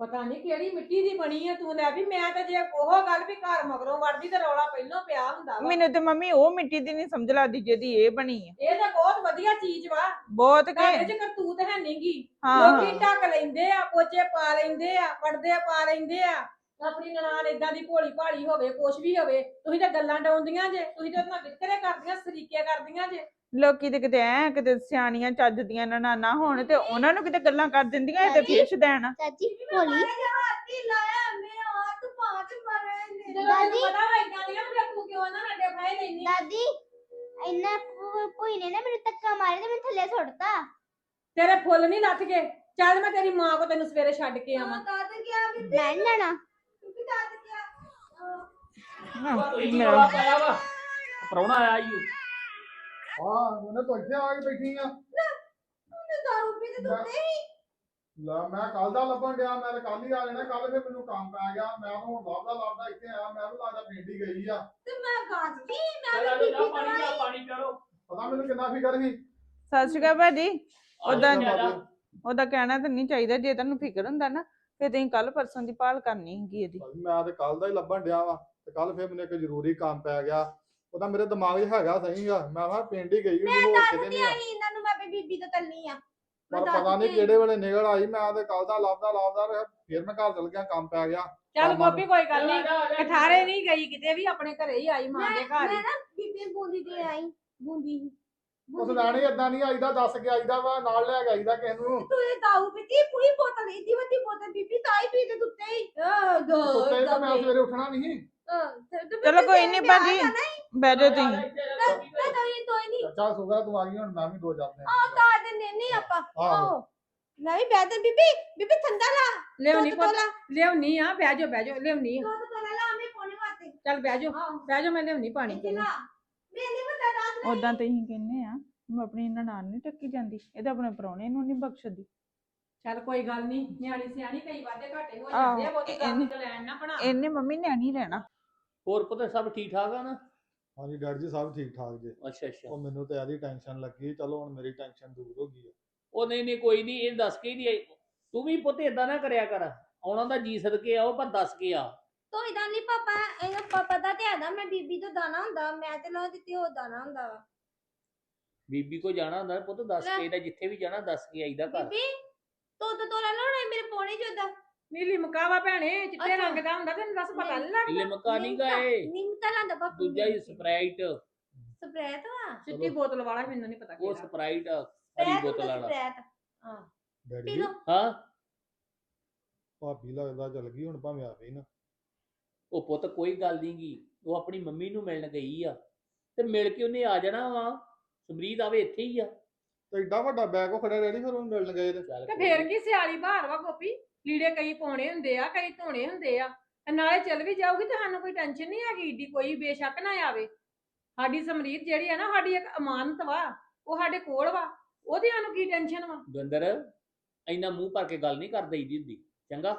ਪਤਾ ਨਹੀਂ ਕਿਹੜੀ ਮਿੱਟੀ ਦੀ ਬਣੀ ਆ ਤੂੰ ਲੈ ਵੀ ਮੈਂ ਤਾਂ ਜੇ ਉਹ ਗੱਲ ਵੀ ਘਰ ਮਗਰੋਂ ਵੜਦੀ ਤੇ ਰੌਲਾ ਪਹਿਲਾਂ ਪਿਆ ਹੁੰਦਾ ਵਾ। ਮੈਨੂੰ ਤੇ ਮੰਮੀ ਉਹ ਮਿੱਟੀ ਦੀ ਨਹੀਂ ਸਮਝ ਲੱਗਦੀ ਜਿਹਦੀ ਇਹ ਬਣੀ ਆ। ਇਹ ਤਾਂ ਬਹੁਤ ਵਧੀਆ ਚੀਜ਼ ਵਾ। ਬਹੁਤ ਘਰ ਕੇ ਵਿੱਚ ਕਰਤੂਤ ਹੈ ਨਹੀਂਗੀ ਹਾਂ ਲੋਕੀ ਢੱਕ ਲੈਂਦੇ ਆ ਪੋਚੇ ਪਾ ਲੈਂਦੇ ਆ ਪਰਦੇ ਪਾ ਲੈਂਦੇ ਆ। ਆਪਣੀ ਨਨਾਣ ਇਦਾਂ ਦੀ ਭੋਲੀ ਭਾਲੀ ਹੋਵੇ ਕੁਛ ਵੀ ਹੋਵੇ ਤੁਸੀਂ ਤਾਂ ਗੱਲਾਂ ਡਾਉਂਦੀਆਂ ਜੇ ਤੁਸੀਂ ਤਾਂ ਉਹਨਾਂ ਵਿਤਕਰੇ ਕਰਦੀਆਂ ਸਰੀਕੇ ਕਰਦੀਆਂ ਜੇ। ਲੋਕੀ ਤੇ ਕਿਤੇ ਐ ਕਿਤੇ ਸਿਆਣੀਆਂ ਚੱਜ ਦੀਆਂ ਨਨਾਣਾ ਹੋਣ ਤੇ ਉਹਨਾਂ ਨੂੰ ਕਿਤੇ ਗੱਲਾਂ ਕਰ ਦਿੰਦੀਆਂ ਇਹ ਤੇ। ਫਿਸ਼ ਦੇਣ। ਚਾਚੀ ਭੋਲੀ। ਹੱਥ ਹੀ ਲਾਇਆ ਮੇਰਾ ਹੱਥ ਪਾँच ਮਾਰੇ ਨੇ। ਜਦੋਂ ਤੈਨੂੰ ਦਾਦੀ। ਪਤਾ ਵਾ ਇਦਾਂ ਦੀਆਂ ਫਿਰ ਤੂੰ ਕਿਉਂ ਉਹਨਾਂ ਨਾਲ ਅੱਡੇ ਫਾਏ ਲੈਂਦੀ। ਦਾਦੀ ਇੰਨਾ ਭੂ- ਭੂਈ ਨੇ ਨਾ ਮੈਨੂੰ ਧੱਕਾ ਮਾਰਿਆ ਤੇ ਮੈਨੂੰ ਥੱਲੇ ਸੁੱਟਤਾ। ਤੇਰੇ ਫੁੱਲ ਨਹੀਂ ਲੱਥ ਗਏ। ਚੱਲ ਮੈਂ ਤੇਰੀ ਮਾਂ ਕੋ ਤੈਨੂੰ ਸਵੇਰੇ ਛੱਡ ਕੇ ਆਵਾਂ। ਦਾਦ ਗਿਆ ਵੀ ਮੈਂ ਨੀ ਲੈਣਾ ਬੀਬੀ ਦਾਦ ਗਿਆ ਤੁਸੀਂ ਵਾ ਪ੍ਰਾਹੁਣਾ ਆਇਆ ਈ ਹਾਂ ਉਹਨੇ ਤਾਂ ਇੱਥੇ ਆ ਕੇ ਬੈਠੀ ਆ। ਉਹਨੇ ਦਾਰੂ ਪੀ ਤੇ ਤੂੰ ਨਹੀਂ ਲੈ ਮੈਂ ਕੱਲ ਦਾ ਲੱਭਣ ਡਿਆ ਮੈਂ ਤਾਂ ਕੱਲ ਹੀ ਆ ਜਾਣਾ ਕੱਲ ਫਿਰ ਮੈਨੂੰ ਕੰਮ ਪੈ ਗਿਆ। ਮੈਂ ਤਾਂ ਹੁਣ ਲੱਭਦਾ ਲੱਭਦਾ ਇੱਥੇ ਆਇਆ ਮੈਂ ਵੀ ਲੱਗਦਾ ਪਿੰਡ ਹੀ ਗਈ ਆ। ਤੇ ਮੈਂ ਗਾਜ ਗਈ ਮੈਂ ਚੱਲ ਆ ਵੀ ਜਾ ਬੀਬੀ ਪਾਣੀ ਦਵਾਈ। ਦਾ ਪਾਣੀ ਪੀ ਲਓ ਪਤਾ ਮੈਨੂੰ ਕਿੰਨਾ ਫਿਕਰ ਸੀ। ਸਤਿ ਸ਼੍ਰੀ ਅਕਾਲ ਭਾਜੀ। ਉੱਦਾਂ ਉਹਦਾ ਕਹਿਣਾ ਤਾਂ ਨਹੀਂ ਚਾਹੀਦਾ ਜੇ ਤੁਹਾਨੂੰ ਫਿਕਰ ਹੁੰਦਾ ਨਾ ਫਿਰ ਤੁਸੀਂ ਕੱਲ ਪਰਸੋਂ ਦੀ ਭਾਲ ਕਰਨੀ ਹੈਗੀ ਇਹਦੀ। ਮੈਂ ਤੇ ਕੱਲ ਦਾ ਹੀ ਲੱਭਣ ਡਿਆ ਵਾ ਤੇ ਕੱਲ ਫਿਰ ਮੈਨੂੰ ਇੱਕ ਜ਼ਰੂਰੀ ਕੰਮ ਪੈ ਗਿਆ। ਉਹਦਾ ਮੇਰੇ ਦਿਮਾਗ 'ਚ ਹੈਗਾ ਸਹੀ ਆ। ਮੈਂ ਕਿਹਾ ਪਿੰਡ ਹੀ ਗਈ ਹੁੰਦੀ ਹੋਰ ਦੱਸ ਕਿਤੇ ਨਹੀਂ ਆ। ਆਈ ਇਹਨਾਂ ਨੂੰ ਮੈਂ ਵੀ ਬੀਬੀ ਤੋਂ ਤੱਲਨੀ ਆ। ਮੈਂ ਪਰ ਦੱਸ ਪਤਾ ਨਹੀਂ ਦਿੱਤੀ। ਕਿਹੜੇ ਵੇਲੇ ਨਿਕਲ ਆਈ ਮੈਂ ਤੇ ਕੱਲ ਦਾ ਲੱਭਦਾ ਲੱਭਦਾ ਰਿਹਾ ਫਿਰ ਮੈਂ ਘਰ ਚਲ ਗਿਆ ਕੰਮ ਪੈ ਗਿਆ। ਚੱਲ ਗੋਪੀ ਕੋਈ ਗੱਲ ਨਹੀਂ ਕਠਾਰੇ ਨਹੀਂ ਗਈ ਕਿਤੇ ਵੀ ਆਪਣੇ ਘਰੇ ਹੀ ਆਈ ਮਾਂ ਦੇ ਘਰ ਹੀ। ਮੈਂ ਨਾ ਬੀਬੀ ਨੂੰ ਬੂੰਦੀ ਦੇ ਆਈ ਬੂੰਦੀ। ਉਸ ਲੈਣੀ ਏਦਾਂ ਨਹੀਂ ਆਈਦਾ ਦੱਸ ਕੇ ਆਈਦਾ ਵਾ ਨਾਲ ਲੈ ਕੇ ਆਈਦਾ ਕਿਸ ਨੂੰ। ਤੂੰ ਇਹ ਦਾਰੂ ਪੀਤੀ ਪੂਰੀ ਬੋਤਲ ਇੱਦੀ ਵੱਡੀ ਬੋਤਲ ਬੀਬੀ ਤਾਂ ਹੀ ਪੀ ਤੇ ਦੁੱਤੇ ਹੀ। ਸੁੱਤੇ ਤਾਂ ਮੈਂ ਸਵੇਰੇ ਉੱਠਣਾ ਨਹੀਂ। ਚਲੋ ਕੋਈ ਨਹੀਂ ਭਾਜੀ ਬਹਿ ਜਾਓ ਤੁਸੀਂ। ਮੈਂ ਤਾਂ ਇਹ ਤੋਈ ਨਹੀਂ ਚੱਲ ਸੁਗਾ ਤੂੰ ਆ ਗਈ ਹੁਣ ਮੈਂ ਵੀ ਦੋ ਜਾਂਦੇ ਆ ਕਾ ਦਿੰਦੇ ਨਹੀਂ ਆਪਾਂ। ਆਹੋ। ਆਹੋ। ਨਹੀਂ ਬੈਠ ਬੀਬੀ ਬੀਬੀ ਠੰਡਾ ਲਾ ਲਿਆਉਣੀ ਦੁੱਧ ਪੁੱਤ ਤੋਲਾ ਲਿਆਉਣੀ ਆ ਬਹਿ ਜਾਓ ਬਹਿ ਜਾਓ ਲਿਆਉਣੀ ਆ। ਦੁੱਧ ਤੋਲਾ ਲਾ ਮੈਂ ਪੋਣੇ ਵਾਸਤੇ। ਚੱਲ ਬਹਿ ਜਾਓ ਆਹੋ। ਬਹਿ ਜਾਓ ਮੈਂ ਲਿਆਉਣੀ ਪਾਣੀ ਇੱਥੇ ਪੀਣਾ। ਲਾ। ਮੈਂ ਨਹੀਂ ਪਤਾ ਰਾਤ ਨੂੰ ਉਦਾਂ ਤੁਸੀਂ ਕਹਿੰਦੇ ਆ ਮੈਂ ਆਪਣੀ ਨਨਾਣ ਨਹੀਂ ਟੱਕੀ ਜਾਂਦੀ ਇਹ ਤਾਂ ਆਪਣੇ ਪ੍ਰਾਹੁਣੇ ਨੂੰ ਨਹੀਂ ਬਖਸ਼ਦੀ। ਚੱਲ ਕੋਈ ਗੱਲ ਨਹੀਂ ਨਿਆਣੀ ਸਿਆਣੀ ਕਈ ਵਾਦੇ ਘਾਟੇ ਹੋ ਜਾਂਦੇ ਆ ਬਹੁਤੀ ਗੱਲ ਤੇ ਲੈਣ ਨਾ ਬਣਾ। ਇਹਨੇ ਮੰਮੀ ਨੇ ਨਹੀਂ ਰਹਿਣਾ। ਹੋਰ ਪੁੱਤ ਸਭ ਠੀਕ ਠਾਕ ਆ ਨਾ? ਹਾਂਜੀ ਡੈਡ ਜੀ ਸਭ ਠੀਕ ਠਾਕ ਜੇ। ਅੱਛਾ ਅੱਛਾ। ਉਹ ਮੈਨੂੰ ਤੇ ਆਦੀ ਟੈਨਸ਼ਨ ਲੱਗੀ ਚਲੋ ਹੁਣ ਮੇਰੀ ਟੈਨਸ਼ਨ ਦੂਰ ਹੋ ਗਈ ਆ। ਉਹ ਨਹੀਂ ਨਹੀਂ ਕੋਈ ਨਹੀਂ ਇਹ ਦੱਸ ਕੇ ਹੀ ਨਹੀਂ ਤੂੰ ਵੀ ਪੁੱਤ ਇਦਾਂ ਨਾ ਕਰਿਆ ਕਰ। ਆਉਣਾ ਦਾ ਜੀ ਸਦਕੇ ਆਓ ਪਰ ਦੱਸ ਕੇ ਆ। ਤੋ ਇਦਾਂ ਨਹੀਂ ਪਾਪਾ ਇਹ ਪਾਪਾ ਦਾ ਧਿਆਨ ਆ ਮੈਂ ਬੀਬੀ ਤੋਂ ਦਾਣਾ ਹੁੰਦਾ ਮੈਂ ਤੇ ਲੋ ਦਿੱਤੀ ਉਹ ਦਾਣਾ ਹੁੰਦਾ ਵਾ। ਬੀਬੀ ਕੋ ਜਾਣਾ ਹੁੰਦਾ ਪੁੱਤ ਦੱਸ। ਕੇ ਇਹਦਾ ਜਿੱਥੇ ਵੀ ਜਾਣਾ ਦੱਸ ਕੇ ਆਈਦਾ ਘਰ। ਬੀਬੀ ਤੋ ਤੋ ਤੋਲਾ ਲਾਉਣਾ ਮੇਰੇ ਪੋਣੇ ਜੋਦਾ ਨੀਲੀ ਮਕਾਵਾ ਭੈਣੇ ਚਿੱਟੇ ਅੱਛਾ। ਰੰਗ ਦਾ ਹੁੰਦਾ ਤੈਨੂੰ ਦੱਸ ਪਤਾ ਨਹੀਂ ਲੱਗਦਾ। ਲਿਮਕਾ ਨਹੀਂ ਗਏ। ਨਿੰਮਤਾ ਲਾਂਦਾ ਪਾਪਾ ਦੂਜਾ ਹੀ ਸਪਰਾਈਟ। ਸਪਰੇਟ ਵਾ? ਚਿੱਟੀ ਬੋਤਲ ਵਾਲਾ ਮੈਨੂੰ ਨਹੀਂ ਪਤਾ ਉਹ ਕਿਹੜਾ। ਸਪਰਾਈਟ ਹਰੀ ਬੋਤਲ ਵਾਲਾ। ਸਪਰੇਟ ਡੈਡੀ ਪੀ ਜੀ। ਲਓ। ਹਾਂ? ਭਾਬੀ ਲੱਗਦਾ ਚੱਲ ਗਈ ਹੁਣ ਭਾਵੇਂ ਆਵੇ ਹੀ ਨਾ। ਉਹ ਪੁੱਤ ਕੋਈ ਗੱਲ ਨੀ ਗੀ ਉਹ ਆਪਣੀ ਮੰਮੀ ਨੂੰ ਮਿਲਣ ਗਈ ਆ। ਤੇ ਮਿਲ ਕੇ ਉਹਨੇ ਆ ਜਾਣਾ ਵਾ। ਸਮਰੀਤ ਆਵੇ ਇੱਥੇ ਹੀ ਆ। ਤੇ ਏਡਾ ਵੱਡਾ ਬੈਗ ਉਹ ਖੜਿਆ ਰੈਡੀ ਫਿਰ ਉਹਨੂੰ ਮਿਲਣ ਗਏ ਤੇ। ਚੱਲ ਤੇ ਕੋਈ ਫੇਰ ਨੀ। ਕੀ ਸਿਆਲੀ ਬਾਹਰ ਵਾ ਗੋਪੀ? ਲੀੜੇ ਕਈ ਪਾਉਣੇ ਹੁੰਦੇ ਆ ਕਈ ਧੋਣੇ ਹੁੰਦੇ ਆ। ਤੇ ਨਾਲੇ ਚੱਲ ਵੀ ਜਾਊਗੀ ਤੇ ਸਾਨੂੰ ਕੋਈ ਟੈਨਸ਼ਨ ਨਹੀਂ ਹੈਗੀ ਏਡੀ ਕੋਈ ਬੇਸ਼ੱਕ ਨਾ ਆਵੇ। ਸਾਡੀ ਸਮਰੀਤ ਜਿਹੜੀ ਆ ਨਾ ਸਾਡੀ ਇੱਕ ਅਮਾਨਤ ਵਾ ਉਹ ਸਾਡੇ ਕੋਲ ਵਾ। ਉਹਦੀ ਸਾਨੂੰ ਕੀ ਟੈਨਸ਼ਨ ਵਾ? ਦਵਿੰਦਰ ਇੰਨਾ ਮੂੰਹ ਭਰ ਕੇ ਗੱਲ ਨਹੀਂ ਕਰ ਦਈਦੀ ਹੁੰਦੀ ਚੰਗਾ?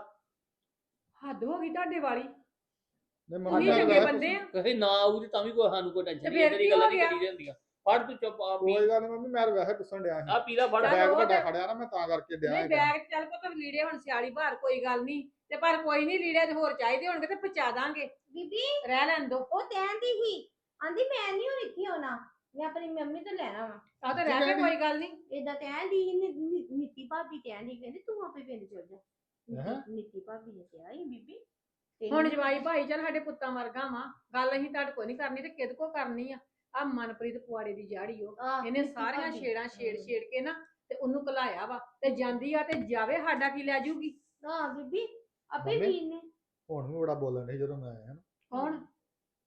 ਹੱਦ ਹੋ ਗਈ ਤੁਹਾਡੇ ਵਾਲੀ। ਨਹੀਂ ਮੰਮੀ ਨਾਲ ਚੰਗੇ ਬੰਦੇ ਆ। ਕਹੇ ਨਾ ਆਊ ਤੇ ਤਾਂ ਵੀ ਕੋਈ ਸਾਨੂੰ ਕੋਈ ਟੈਨਸ਼ਨ ਨਹੀਂ ਫੇਰ ਤੇਰੀ ਕੀ ਗੱਲਾਂ ਨਹੀਂ ਗਿਆ? ਕਰੀ ਹੁੰਦੀਆਂ। ਫੜ ਤੂੰ ਚੁੱਪ ਆ ਪੀ ਕੋਈ ਗੱਲ ਨਹੀਂ ਮੰਮੀ ਮੈਂ ਤਾਂ ਵੈਸੇ ਪੁੱਛਣ ਡਿਆ ਸੀ। ਆ ਪੀਲਾ ਫੜ ਚੱਲ ਬੈਗ ਉਹ ਵੱਡਾ ਤੇ- ਖੜਿਆ ਨਾ ਮੈਂ ਤਾਂ ਕਰਕੇ ਡਿਆ ਨਹੀਂ ਹੈਗਾ। ਬੈਗ ਚੱਲ ਪੁੱਤ ਲੀੜੇ ਹੁਣ ਸਿਆਲੀ ਬਾਹਰ ਕੋਈ ਗੱਲ ਨਹੀਂ ਤੇ ਪਰ ਕੋਈ ਨਹੀਂ ਲੀੜੇ ਤੇ ਹੋਰ ਚਾਹੀਦੇ ਹੋਣਗੇ ਤੇ ਪਹੁੰਚਾ ਦਾਂਗੇ। ਬੀਬੀ ਰਹਿ ਲੈਣ ਦੋ। ਉਹ ਕਹਿੰਦੀ ਸੀ। ਆਂਦੀ ਮੈਂ ਨਹੀਂ ਹੁਣ ਇੱਥੇ ਆਉਣਾ ਮੈਂ ਆਪਣੀ ਮੰਮੀ ਤੋਂ ਲੈਣਾ ਵਾ। ਆ ਤਾਂ ਰਹਿ ਕੇ ਕੋਈ ਗੱਲ ਨਹੀਂ ਏਦਾਂ ਕਹਿੰਦੀ ਸੀ ਨੀ- ਨੀ- ਨੀਤੀ ਭਾਬੀ ਕਹਿੰਦੀ ਕਹਿੰਦੀ ਤੂੰ ਆਪੇ ਪਿੰਡ ਚਲ ਜਾ। ਹੈਂ? ਨੀਤੀ- ਨੀਤੀ ਭਾਬੀ ਨੇ ਕਿਹਾ ਸੀ ਬੀਬੀ। ਹੁਣ ਜਵਾਈ ਭਾਈ ਚੱਲ ਸਾਡੇ ਪੁੱਤਾਂ ਵਰਗਾ ਵਾ। ਗੱਲ ਅਸੀਂ ਤੁਹਾਡੇ ਕੋਲ ਨਹੀਂ ਕਰਨੀ ਤੇ ਕਿਹਦੇ ਕੋਲ ਕਰਨੀ ਆ? ਆ ਮਨਪ੍ਰੀਤ ਪੁਆੜੇ ਦੀ ਜਾੜੀ ਉਹ ਆਹ, ਇਹਨੇ ਸਾਰੀਆਂ ਭਾਬੀ। ਛੇੜਾਂ ਛੇੜ ਛੇੜ ਕੇ ਨਾ ਤੇ ਉਹਨੂੰ ਕਲਾਇਆ ਵਾ ਤੇ ਜਾਂਦੀ ਆ ਤੇ ਜਾਵੇ ਸਾਡਾ ਕੀ ਲੈ ਜੂਗੀ? ਹਾਂ ਬੀਬੀ ਆਪੇ ਮੰਮੀ? ਵੀਰ ਨੇ। ਹੁਣ ਵੀ ਬੜਾ ਬੋਲਣ ਡਈ ਜਦੋਂ ਮੈਂ ਆਇਆ ਨਾ। ਕੌਣ?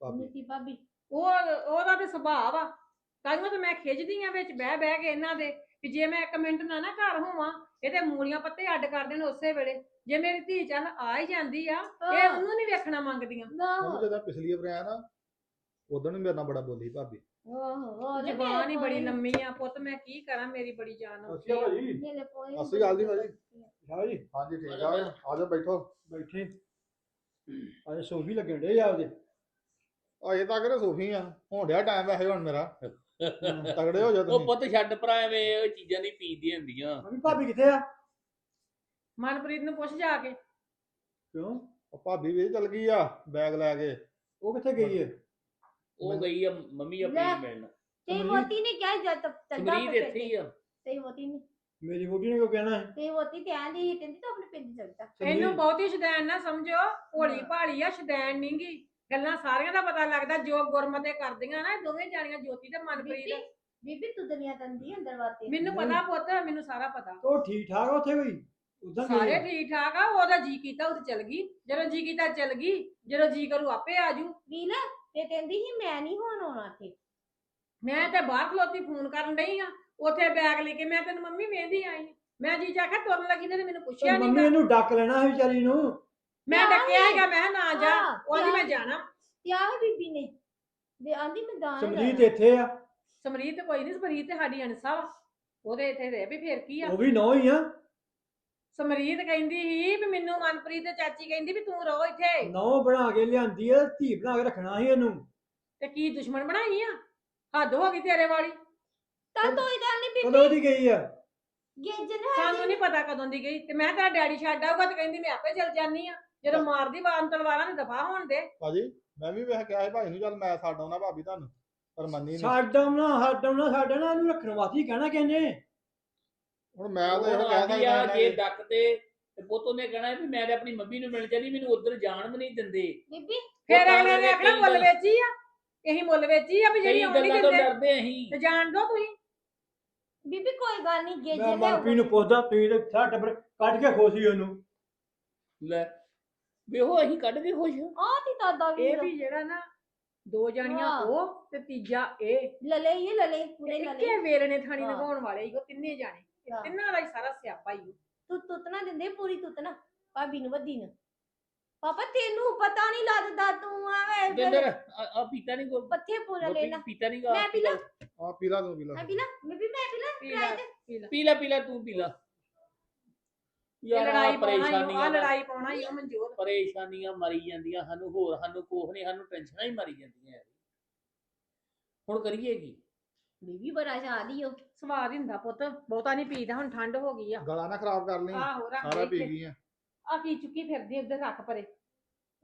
ਭਾਬੀ। ਭਾਬੀ? ਉਹ ਉਹਦਾ ਤੇ ਸੁਭਾਅ ਵਾ। ਤਾਂਹੀਓ ਤਾਂ ਮੈਂ ਖਿੱਚਦੀ ਆ ਵਿੱਚ ਬਹਿ ਬਹਿ ਕੇ ਇਹਨਾਂ ਦੇ ਕਿ ਜੇ ਮੈਂ ਇੱਕ ਮਿੰਟ ਨਾ ਨਾ ਘਰ ਹੋਵਾਂ ਇਹਦੇ ਮੂਲੀਆਂ ਪੱਤੇ ਅੱਡ ਕਰ ਦੇਣ ਉਸੇ ਵੇਲੇ। ਜੇ ਮੇਰੀ ਧੀ ਚੱਲ ਆ ਹੀ ਜਾਂਦੀ ਆ ਇਹ ਹਾਂ। ਉਹਨੂੰ ਨਹੀਂ ਵੇਖਣਾ ਮੰਗਦੀਆਂ। ਨਾ। ਮੰਮੀ ਜਦੋਂ ਪਿਛਲੀ ਵਾਰ ਆਇਆ ਨਾ ਉਦੋਂ ਵੀ ਮੇਰੇ ਨਾਲ ਬੜਾ ਬੋਲੀ ਭਾਬੀ। ਓਹ ਜ਼ਬਾਨ ਹੀ ਬੜੀ ਲੰਮੀ ਆ ਪੁੱਤ ਮੈਂ ਕੀ ਕਰਾਂ ਮੇਰੀ ਬੜੀ ਜਾਨ ਔਖੀ ਆ। ਭਾਜੀ ਮੇਰੇ ਕੋਈ ਸਤਿ ਸ਼੍ਰੀ ਅਕਾਲ ਜੀ ਭਾਜੀ। ਹਾਂਜੀ ਹਾਂਜੀ ਠੀਕ ਆ। ਆ ਜਾਓ ਬੈਠੋ। ਬੈਠੇ। ਅੱਜ ਸੋਫੀ ਲੱਗਣ ਡੇ ਆਪਦੇ ਅਜੇ ਤੱਕ ਤੇ ਸੋਫੀ ਆ। ਹੋਣ ਡਿਆ ਟਾਈਮ ਵੈਸੇ ਹੁਣ ਮੇਰਾ। ਤਗੜੇ ਹੋ ਜਾਓ ਉਹ ਤੁਸੀਂ। ਪੁੱਤ ਛੱਡ ਭਰਾ ਐਵੇਂ ਉਹ ਚੀਜ਼ਾਂ ਨਹੀਂ ਪੀਂਦੀਆਂ ਹੁੰਦੀਆਂ। ਮੰਮੀ ਭਾਬੀ ਕਿੱਥੇ ਆ? ਮਨਪ੍ਰੀਤ ਨੂੰ ਪੁੱਛ ਜਾ ਕੇ। ਕਿਉਂ? ਉਹ ਭਾਬੀ ਵੀ ਚੱਲ ਗਈ ਆ ਬੈਗ ਲੈ ਕੇ। ਉਹ ਕਿੱਥੇ ਗਈ ਹੈ ਉਹ ਗਈ ਆ ਮੰਮੀ ਆਪਣੀ ਲੈ। ਮਿਲਣ। ਮੋਤੀ ਨੇ ਕਿਹਾ ਜਦ ਤੱਕ ਚੱਲਦਾ ਸਮਰੀਤ ਇੱਥੇ ਹੀ ਆ। ਤੇ ਮੋਤੀ ਨੇ। ਮੇਰੀ ਵੋਟੀ ਨੇ ਕਿਉਂ ਕਹਿਣਾ ਹੈ ਤੇ ਮੋਤੀ ਤੇ ਆਂਦੀ ਸੀ ਕਹਿੰਦੀ ਤੂੰ ਆਪਣੇ ਪਿੰਡ ਚੱਲ ਜਾ। ਇਹਨੂੰ ਬਹੁਤੀ ਸ਼ਦੈਨ ਨਾ ਸਮਝੋ ਭੋਲੀ। ਭਾਲੀ ਆ ਸ਼ਦੈਨ ਨਹੀਂਗੀ ਗੱਲਾਂ ਸਾਰੀਆਂ ਦਾ ਪਤਾ ਲੱਗਦਾ ਜੋ ਗੁਰਮਤੇ ਕਰਦੀਆਂ ਨਾ ਇਹ ਦੋਵੇਂ ਜਾਣੀਆਂ ਜੋਤੀ ਤੇ ਮਨਪ੍ਰੀਤ। ਬੀਬੀ ਤੂੰ ਦੁਨੀਆ ਤੰਦੀ ਅੰਦਰ ਵਾਤੇ ਮੈਨੂੰ ਪਤਾ ਪੁੱਤ ਮੈਨੂੰ ਸਾਰਾ ਪਤਾ। ਉਹ ਠੀਕ ਠਾਕ ਆ ਉੱਥੇ ਉਦਾਂ ਸਾਰੇ ਠੀਕ ਠਾਕ ਆ ਉਹਦਾ ਜੀ ਕੀਤਾ ਉਹ ਚਲ ਗਈ। ਜਦੋਂ ਜੀ ਕੀਤਾ ਚਲ ਗਈ। ਜਦੋਂ ਜੀ ਕਰੂ ਆਪੇ ਆਜੂ ਵੀ ਨਾ ਤੇ ਕਹਿੰਦੀ ਸੀ ਮੈਂ ਨਹੀਂ ਹੁਣ ਆਉਣਾ ਇੱਥੇ। ਮੈਂ ਤੇ ਬਾਹਰ ਖਲੋਤੀ ਫੋਨ ਕਰਨ ਡਈ ਆ ਉੱਥੇ ਬੈਗ ਲੈ ਕੇ ਮੈਂ ਤੈਨੂੰ ਮੰਮੀ ਵੇਂਦੀ ਆਈ। ਮੈਂ ਜੀ ਜਾ ਕੇ ਤੁਰਨ ਲੱਗੀ ਨੇ ਤੇ ਮੈਨੂੰ ਪੁੱਛਿਆ ਮੰਮੀ ਨਹੀਂ ਇਹਨੂੰ ਡੱਕ ਲੈਣਾ ਸੀ ਵਿਚਾਰੀ ਨੂੰ। ਮੈਂ ਡੱਕਿਆ। ਹੈਗਾ ਮੈਂ ਕਿਹਾ ਨਾ ਜਾ ਹਾਂ, ਉਹਦੀ ਮੈਂ ਜਾਣਾ। ਤੇ ਆਹ ਬੀਬੀ ਨੇ। ਦੇ ਆਂਦੀ ਮੈਂ ਦਾਣਾ ਸਮਰੀਤ। ਇੱਥੇ ਆ। ਸਮਰੀਤ ਕੋਈ ਨਹੀਂ ਸਮਰੀਤ ਤੇ ਸਾਡੀ ਅਣਸਾ ਵਾ। ਉਹਦੇ ਇੱਥੇ ਰਹਿ ਵੀ ਫੇਰ ਕੀ ਆ? ਉਹ ਵੀ ਨੌ ਹੀ ਆ। ਸਮਰੀਤ ਕਹਿੰਦੀ ਸੀ ਵੀ ਮੈਨੂੰ ਮਨਪ੍ਰੀਤ ਤੇ ਚਾਚੀ ਕਹਿੰਦੀ ਵੀ ਤੂੰ ਰਹੋ ਇੱਥੇ। ਨੌ ਬਣਾ ਕੇ ਲਿਆਂਦੀ ਆ ਧੀ ਬਣਾ ਕੇ ਰੱਖਣਾ ਸੀ ਇਹਨੂੰ। ਤੇ ਕੀ ਦੁਸ਼ਮਣ ਬਣਾਈ ਆ? ਹੱਦ ਹੋ ਗਈ ਤੇਰੇ ਵਾਲੀ। ਤਾਂ ਕੋਈ ਗੱਲ ਨਹੀਂ ਕਦੋਂ ਬੀਬੀ ਦੀ ਗਈ ਆ? ਗੇਜਨ ਸਾਨੂੰ ਨਹੀਂ ਪਤਾ ਕਦੋਂ ਦੀ ਗਈ। ਤੇ ਮੈਂ ਤੇਰਾ ਡੈਡੀ ਛੱਡ ਆਊਗਾ ਤੇ ਕਹਿੰਦੀ ਮੈਂ ਆਪੇ ਚਲ ਜਾਨੀ ਆ। ਜਦੋਂ ਮਾਰਦੀ ਬਾਨ ਤਲਵਾਰਾਂ ਨੂੰ ਦਫਾ ਹੋਣ ਦੇ। ਭਾਜੀ ਮੈਂ ਵੀ ਵੇਖ ਕੇ ਆਇਆ ਭਾਈ ਨੂੰ ਚੱਲ ਮੈਂ ਛੱਡ ਆਉਣਾ ਭਾਬੀ ਤੁਹਾਨੂੰ ਪਰ ਮੰਨੀ ਨਹੀਂ ਛੱਡ ਆਉਣਾ ਛੱਡ ਆਉਣਾ ਛੱਡ ਆਉਣਾ ਇਹਨੂੰ ਰੱਖਣ ਵਾਸਤੇ ਹੀ ਕਹਿਣਾ ਕਹਿੰਦੇ ਹੁਣ ਮੈਂ ਤਾਂ ਇਹੋ ਉਹ ਕਹਿ ਆ ਜੇ ਡੱਕ ਤੇ ਤੇ ਪੁੱਤ ਉਹਨੇ ਕਹਿਣਾ ਵੀ ਮੈਂ ਤੇ ਆਪਣੀ ਮੰਮੀ ਨੂੰ ਮਿਲਣ ਚੱਲੀ ਮੈਨੂੰ ਉੱਧਰ ਜਾਣ ਵੀ ਨਹੀਂ ਦਿੰਦੇ। ਬੀਬੀ ਫੇਰ ਤਾਂ ਅਗਲੇ ਨੇ ਆਖਣਾ ਮੁੱਲ ਗੱਲ- ਵੇਚੀ ਆ ਇਹੀ ਮੁੱਲ ਵੇਚੀ ਆ ਵੀ ਜਿਹੜੀ ਕਈ ਆਉਣ ਨਹੀਂ ਗੱਲਾਂ ਤੋਂ ਦਿੰਦੇ। ਡਰਦੇ ਅਸੀਂ। ਤੇ ਜਾਣ ਦੋ ਤੁਸੀਂ। ਬੀਬੀ ਕੋਈ ਗੱਲ ਨਹੀਂ ਮੈਂ ਗੇਜਨ ਮਨਪ੍ਰੀਤ ਨੂੰ ਪੁੱਛਦਾ ਤੁਸੀਂ ਤੇ ਸਾਰਾ ਟੱਬਰ ਕੱਢ ਕੇ ਖੋਸੀ ਉਹਨੂੰ। ਲੈ ਵੇਹੋ ਅਸੀਂ ਕੱਢ ਕੇ ਖੁਸ਼। ਹਾਂ। ਆ ਤੀ ਦਾਦਾ ਇਹ ਵੀ ਜਿਹੜਾ ਨਾ ਦੋ ਜਾਣੀਆਂ ਹਾਂ। ਉਹ ਤੇ ਤੀਜਾ ਇਹ। ਲਲੇ ਹੀ ਲਲੇ ਪੂਰੇ ਲਲੇ। ਇੱਕੇ ਵੇਲੇ ਨੇ ਥਾਣੀ ਹਾਂ। ਲਗਾਉਣ ਵਾਲੇ ਹੀ ਉਹ ਤਿੰਨੇ ਜਾਣੇ। ਇਹ ਹਾਂ। ਤਿੰਨਾਂ ਦਾ ਹੀ ਸਾਰਾ ਸਿਆਪਾ ਹੀ। ਤੂੰ ਤੁੱਤਣਾ ਦਿੰਦੇ ਪੂਰੀ ਤੁੱਤਣਾ ਭਾਬੀ ਨੂੰ ਵੱਡੀ ਨੂੰ। ਪਾਪਾ ਤੈਨੂੰ ਪਤਾ ਨਹੀਂ ਲੱਗਦਾ ਤੂੰ ਆਵੇਂ ਦਵਿੰਦਰ ਆ ਆ ਪੀਤਾ ਨਹੀਂ ਕੋ ਪੱਥੇ ਪੂਰਾ ਲੈਣਾ। ਪੀਤਾ ਨਹੀਂ ਗਾ? ਮੈਂ ਪੀ ਲਾਂ? ਆ ਪੀਲਾ ਤੂੰ ਪੀਲਾ ਮੈਂ ਪੀ ਲਾਂ? ਮੈਂ ਵੀ ਮੈਂ ਪੀ ਲਾਂ? ਪੀ ਲੈ ਤੇ ਪੀ ਲੈ। ਪੀ ਲੈ ਲੈ ਤੂੰ ਪੀ ਲੈ। ਆਹ ਲੜਾਈ ਪਾਉਣਾ ਹੀ ਆ ਪਰੇਸ਼ਾਨੀਆਂ ਦਾ- ਲੜਾਈ ਪਾਉਣਾ ਹੀ ਉਹ ਮਨਜੋਤ। ਪਰੇਸ਼ਾਨੀਆਂ ਮਾਰੀ ਜਾਂਦੀਆਂ ਸਾਨੂੰ ਹੋਰ ਸਾਨੂੰ ਕੋਹ ਨਹੀਂ ਸਾਨੂੰ ਟੈਨਸ਼ਨਾਂ ਹੀ ਮਾਰੀ ਜਾਂਦੀਆਂ। ਯਾਰ। ਹੁਣ ਕਰੀਏ ਕੀ? ਬੀਬੀ ਬੜਾ ਸ਼ਾਦੀ ਹੋ ਸਵਾਦ ਹੀ ਹੁੰਦਾ ਪੁੱਤ ਬਹੁਤਾ ਨਹੀਂ ਪੀਦਾ ਹੁਣ ਠੰਡ ਹੋ ਗਈ ਆ। ਗਲਾ ਨਾ ਖਰਾਬ ਕਰ ਲਈ। ਆਹੋ ਰੱਖ ਸਾਰਾ ਪੀ ਗਈ ਆ। ਆ ਕੀ ਚੁੱਕੀ ਫਿਰਦੀ ਉਧਰ ਰੱਖ ਪਰੇ।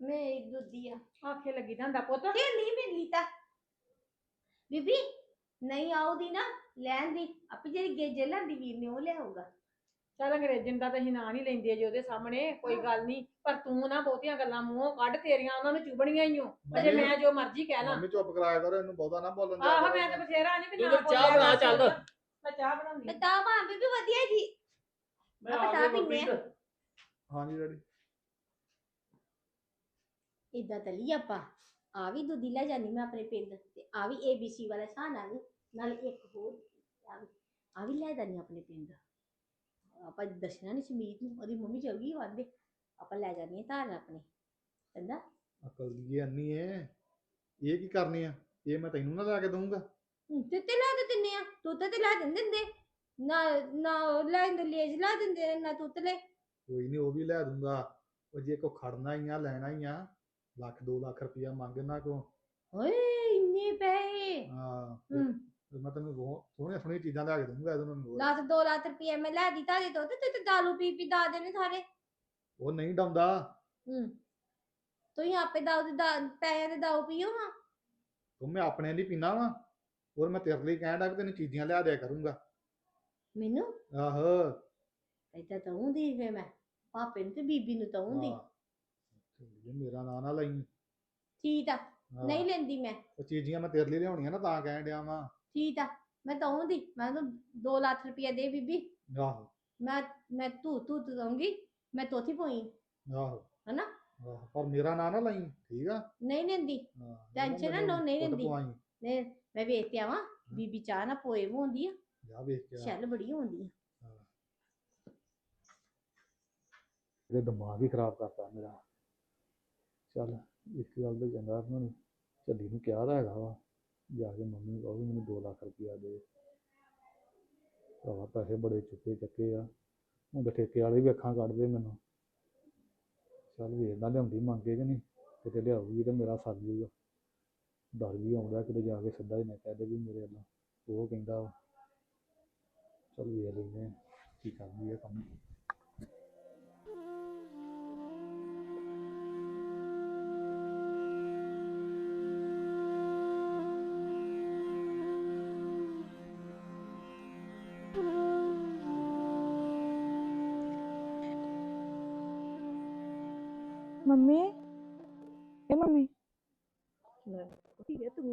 ਮੈਂ ਇੱਕ ਦੁੱਧੀ ਆ। ਆਖੇ ਲੱਗੀ ਦਾ ਹੁੰਦਾ ਪੁੱਤ। ਤੇ ਨਹੀਂ ਮਿਲੀ ਤਾਂ ਬੀਬੀ ਨਹੀਂ ਆਉਦੀ ਨਾ ਲੈਣ ਦੀ। ਆਪੇ ਜਿਹੜੀ ਗੇਜੇ ਲੈਂਦੀ ਵੀਰ ਨੇ ਉਹ ਲਿਆਊਗਾ। ਚੱਲ ਅੰਗਰੇਜ਼ਨ ਦਾ ਤਾਂ ਅਸੀਂ ਨਾਂ ਨਹੀਂ ਲੈਂਦੇ ਜੇ ਉਹਦੇ ਸਾਹਮਣੇ ਕੋਈ ਗੱਲ ਨਹੀਂ। ਪਰ ਤੂੰ ਨਾ ਬਹੁਤੀਆਂ ਗੱਲਾਂ ਮੂੰਹੋਂ ਕੱਢ ਤੇਰੀਆਂ ਉਹਨਾਂ ਨੂੰ ਚੁਬਣੀਆਂ ਹੀ ਓ। ਅਜੇ ਮੈਂ ਜੋ ਮਰਜ਼ੀ ਕਹਿ ਲਾਂ। ਮੰਮੀ ਚੁੱਪ ਕਰਾਇਆ ਕਰੋ ਇਹਨੂੰ ਬਹੁਤਾ ਨਾ ਬੋਲਣ ਦਿਆ ਆਹੋ। ਮੈਂ ਤਾਂ ਬਥੇਰਾ ਨਹੀਂ ਵੀ ਤੂੰ ਨਾ ਤਾਂ ਚਾਹ ਬਣਾ ਚੱਲ। ਮੈਂ ਚਾਹ ਬਣਾਉਂਦੀ ਤੇ ਤਾਂ ਮਾਂ ਬੀਬੀ ਵਧੀਆ ਜੀ। ਮੈਂ ਆਪਾਂ ਆ ਚਾਹ ਪੀਂਦੇ ਆ। ਹਾਂਜੀ ਡੈਡੀ। ਇਦਾਂ ਤਲੀ ਆਪਾਂ। ਆ ਵੀ ਦੁੱਧੀ ਲੈ ਜਾਨੀ ਮੈਂ ਆਪਣੇ ਪਿੰਡ। ਤੇ ਆ ਵੀ ਏਬੀਸੀ ਵਾਲਾ ਸਾਨਾ ਵੀ। ਨਾਲ ਇੱਕ ਹੋਰ ਆ ਵੀ। ਆ ਵੀ ਲੈ ਜਾਨੀ ਆਪਣੇ ਪਿੰਡ। ਆਪਾਂ ਦੱਸਣਾ ਨਹੀਂ ਸਮੀਤ ਨੂੰ ਉਹਦੀ ਮੰਮੀ ਚਲ ਗਈ ਵਾਦੇ ਆਪਾਂ ਲੈ ਜਾਨੀ ਧਾਰ ਆਪਣੇ ਕਹਿੰਦਾ। ਅਕਲ ਦੀ ਅੰਨੀ ਏ ਇਹ ਕੀ ਕਰਨੀ ਆ? ਇਹ ਮੈਂ ਤੈਨੂੰ ਨਾ ਲਾ ਕੇ ਦਊਂਗਾ। ਹੂੰ, ਤੇ ਤੇ ਲੈ ਦੇ ਦਿੰਨੇ ਆ ਤੂੰ ਤੇ ਲੈ ਦਿੰਦੇ। ਨਾ ਨਾ ਉਹ ਲੈ ਦਿੰਦੇ ਲੇਜ ਲਾ ਦਿੰਦੇ ਨੇ, ਨਾ ਤੁੱਤਲੇ ਕੋਈ ਨਹੀਂ ਉਹ ਵੀ ਲੈ ਦੂੰਗਾ। ਉਹ ਜੇ ਕੋ ਖੜਨਾ ਹੀ ਆ ਲੈਣਾ ਹੀ ਆ ਲੱਖ 2 ਲੱਖ ਰੁਪਇਆ ਮੰਗਣਾ ਕੋ ਓਏ ਇੰਨੇ ਪੈਸੇ। ਹਾਂ ਤੇ ਹੂੰ। ਤੇ ਮੈਂ ਤੈਨੂੰ ਬਹੁਤ ਸੋਹਣੀਆਂ ਸੋਹਣੀਆਂ ਚੀਜ਼ਾਂ ਲਿਆ ਕੇ ਦਊਂਗਾ ਇਹਦੇ ਹੋਰ। ਲੱਖ 2 ਲੱਖ ਰੁਪਏ ਮੈਂ ਲੈ ਦਿੱਤਾ ਦੇ ਤੋ ਤੇ ਤੂੰ ਤੇ ਦਾਰੂ ਪੀ ਪੀ ਦਾ ਦੇਣੇ ਸਾਰੇ। ਉਹ ਨਹੀਂ ਡਾਉਂਦਾ। ਹੂੰ। ਤੁਸੀਂ ਆਪੇ ਦਾਰੂ ਦੇ ਦਾ ਪੈਸੇ ਦੇ ਦਾਰੂ ਪੀਓ ਹਾਂ। ਤੂੰ ਮੈਂ ਆਪਣੇ ਲਈ ਪੀਣਾ ਵਾ। ਹੋਰ ਮੈਂ ਤੇਰੇ ਲਈ ਕਹਿਣ ਦਾ ਵੀ ਤੈਨੂੰ ਚੀਜ਼ਾਂ ਲਿਆ ਦਿਆ ਕਰੂੰਗਾ। ਮੈਨੂੰ? ਆਹੋ। ਏਦਾਂ ਤਾਂ ਹੁੰਦੀ ਫੇ ਮੈਂ ਪਾਪੇ ਨੂੰ ਤੇ ਬੀਬੀ ਨੂੰ ਤਾਂ ਹੁੰਦੀ ਹਾਂ। ਜੇ ਮੇਰਾ ਨਾਂ ਨਾ ਲਈ। ਠੀਕ ਆ। ਨਹੀਂ ਲੈਂਦੀ ਮੈਂ। ਉਹ ਚੀਜ਼ਾਂ ਮੈਂ ਤੇਰੇ ਲਈ ਲਿਆਉਣੀਆਂ ਨਾ ਤਾਂ ਕਹਿਣ ਡਿਆ ਵਾਂ। ਠੀਕ ਆ ਮੈਂ ਤਾਂ ਹੁੰਦੀ ਮੈਂ ਤਾਂ 2 ਲੱਖ ਰੁਪਏ ਦੇ ਬੀਬੀ। ਆਹੋ। ਮੈਂ ਮੈਂ ਤੂੰ ਤੂੰ ਤੂੰ ਦਊਂਗੀ ਮੈਂ ਤੋਥੀ ਪੋਈ ਆਹੋ। ਹਨਾ? ਆਹੋ ਪਰ ਮੇਰਾ ਨਾਂ ਨਾ ਲਈ ਠੀਕ ਆ? ਨਹੀਂ ਹਾਂ Tension ਨਾ ਲਓ, ਨਹੀਂ ਲੈਂਦੀ। ਨੇ ਮੈਂ ਵੇਖ ਕੇ ਆਵਾਂ ਬੀਬੀ ਚਾਹ ਨਾ ਪੋਏ ਹੁੰਦੀ ਆ। ਜਾ ਵੇਖ ਕੇ ਆ। ਛੱਲ ਬੜੀ ਹੁੰਦੀ ਆ। ਇਹਦੇ ਦਿਮਾਗ ਹੀ ਖਰਾਬ ਕਰਤਾ ਮੇਰਾ। ਚੱਲ ਇਸ ਗੱਲ ਦਾ ਚੰਗਾ ਝੱਲੀ ਨੂੰ ਕਿਹਾ ਤਾਂ ਹੈਗਾ ਵਾ। ਜਾ ਕੇ ਮੰਮੀ ਨੂੰ ਕਹੋ ਵੀ ਮੈਨੂੰ 2 ਲੱਖ ਰੁਪਇਆ ਦੇ। ਭਰਾਵਾ ਪੈਸੇ ਬੜੇ ਚੁੱਕੇ ਚੱਕੇ ਆ। ਹੁਣ ਤਾਂ ਠੇਕੇ ਵਾਲੇ ਵੀ ਅੱਖਾਂ ਕੱਢਦੇ ਮੈਨੂੰ। ਚੱਲ ਵੇਖਦਾ ਲਿਆਉਂਦੀ ਮੰਗੇ ਕਿ ਨਹੀਂ, ਕਿਤੇ ਲਿਆਊਗੀ ਤੇ ਮੇਰਾ ਸਰ ਜੂਗਾ। ਡਰ ਵੀ ਆਉਂਦਾ ਕਿਤੇ ਜਾ ਕੇ ਸਿੱਧਾ ਹੀ ਨਾ ਕਹਿ ਦੇ ਵੀ ਮੇਰੇ ਨਾਲ ਉਹ ਕਹਿੰਦਾ ਚੱਲ ਵੇਖ ਲੈਂਦੇ ਕੀ ਕਰਦੀ ਹੈ ਕੰਮ।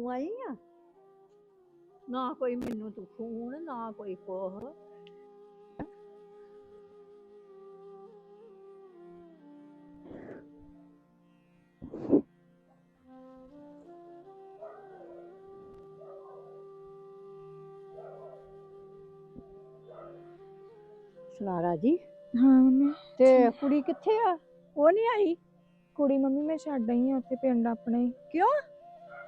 ਤੂੰ ਆਈ ਆ? ਨਾ ਕੋਈ ਮੈਨੂੰ ਤੂੰ ਫੋਨ ਨਾ ਕੋਈ ਕੋਹ ਸੁਣਾ ਰਾਜੀ ਹਾਂ ਮੰਮੀ ਤੇ ਕੁੜੀ ਕਿੱਥੇ ਆ? ਉਹ ਨਹੀਂ ਆਈ। ਕੁੜੀ ਮੰਮੀ ਮੈਂ ਛੱਡ ਆਈ ਆ ਉੱਥੇ ਪਿੰਡ ਆਪਣੇ। ਕਿਉਂ?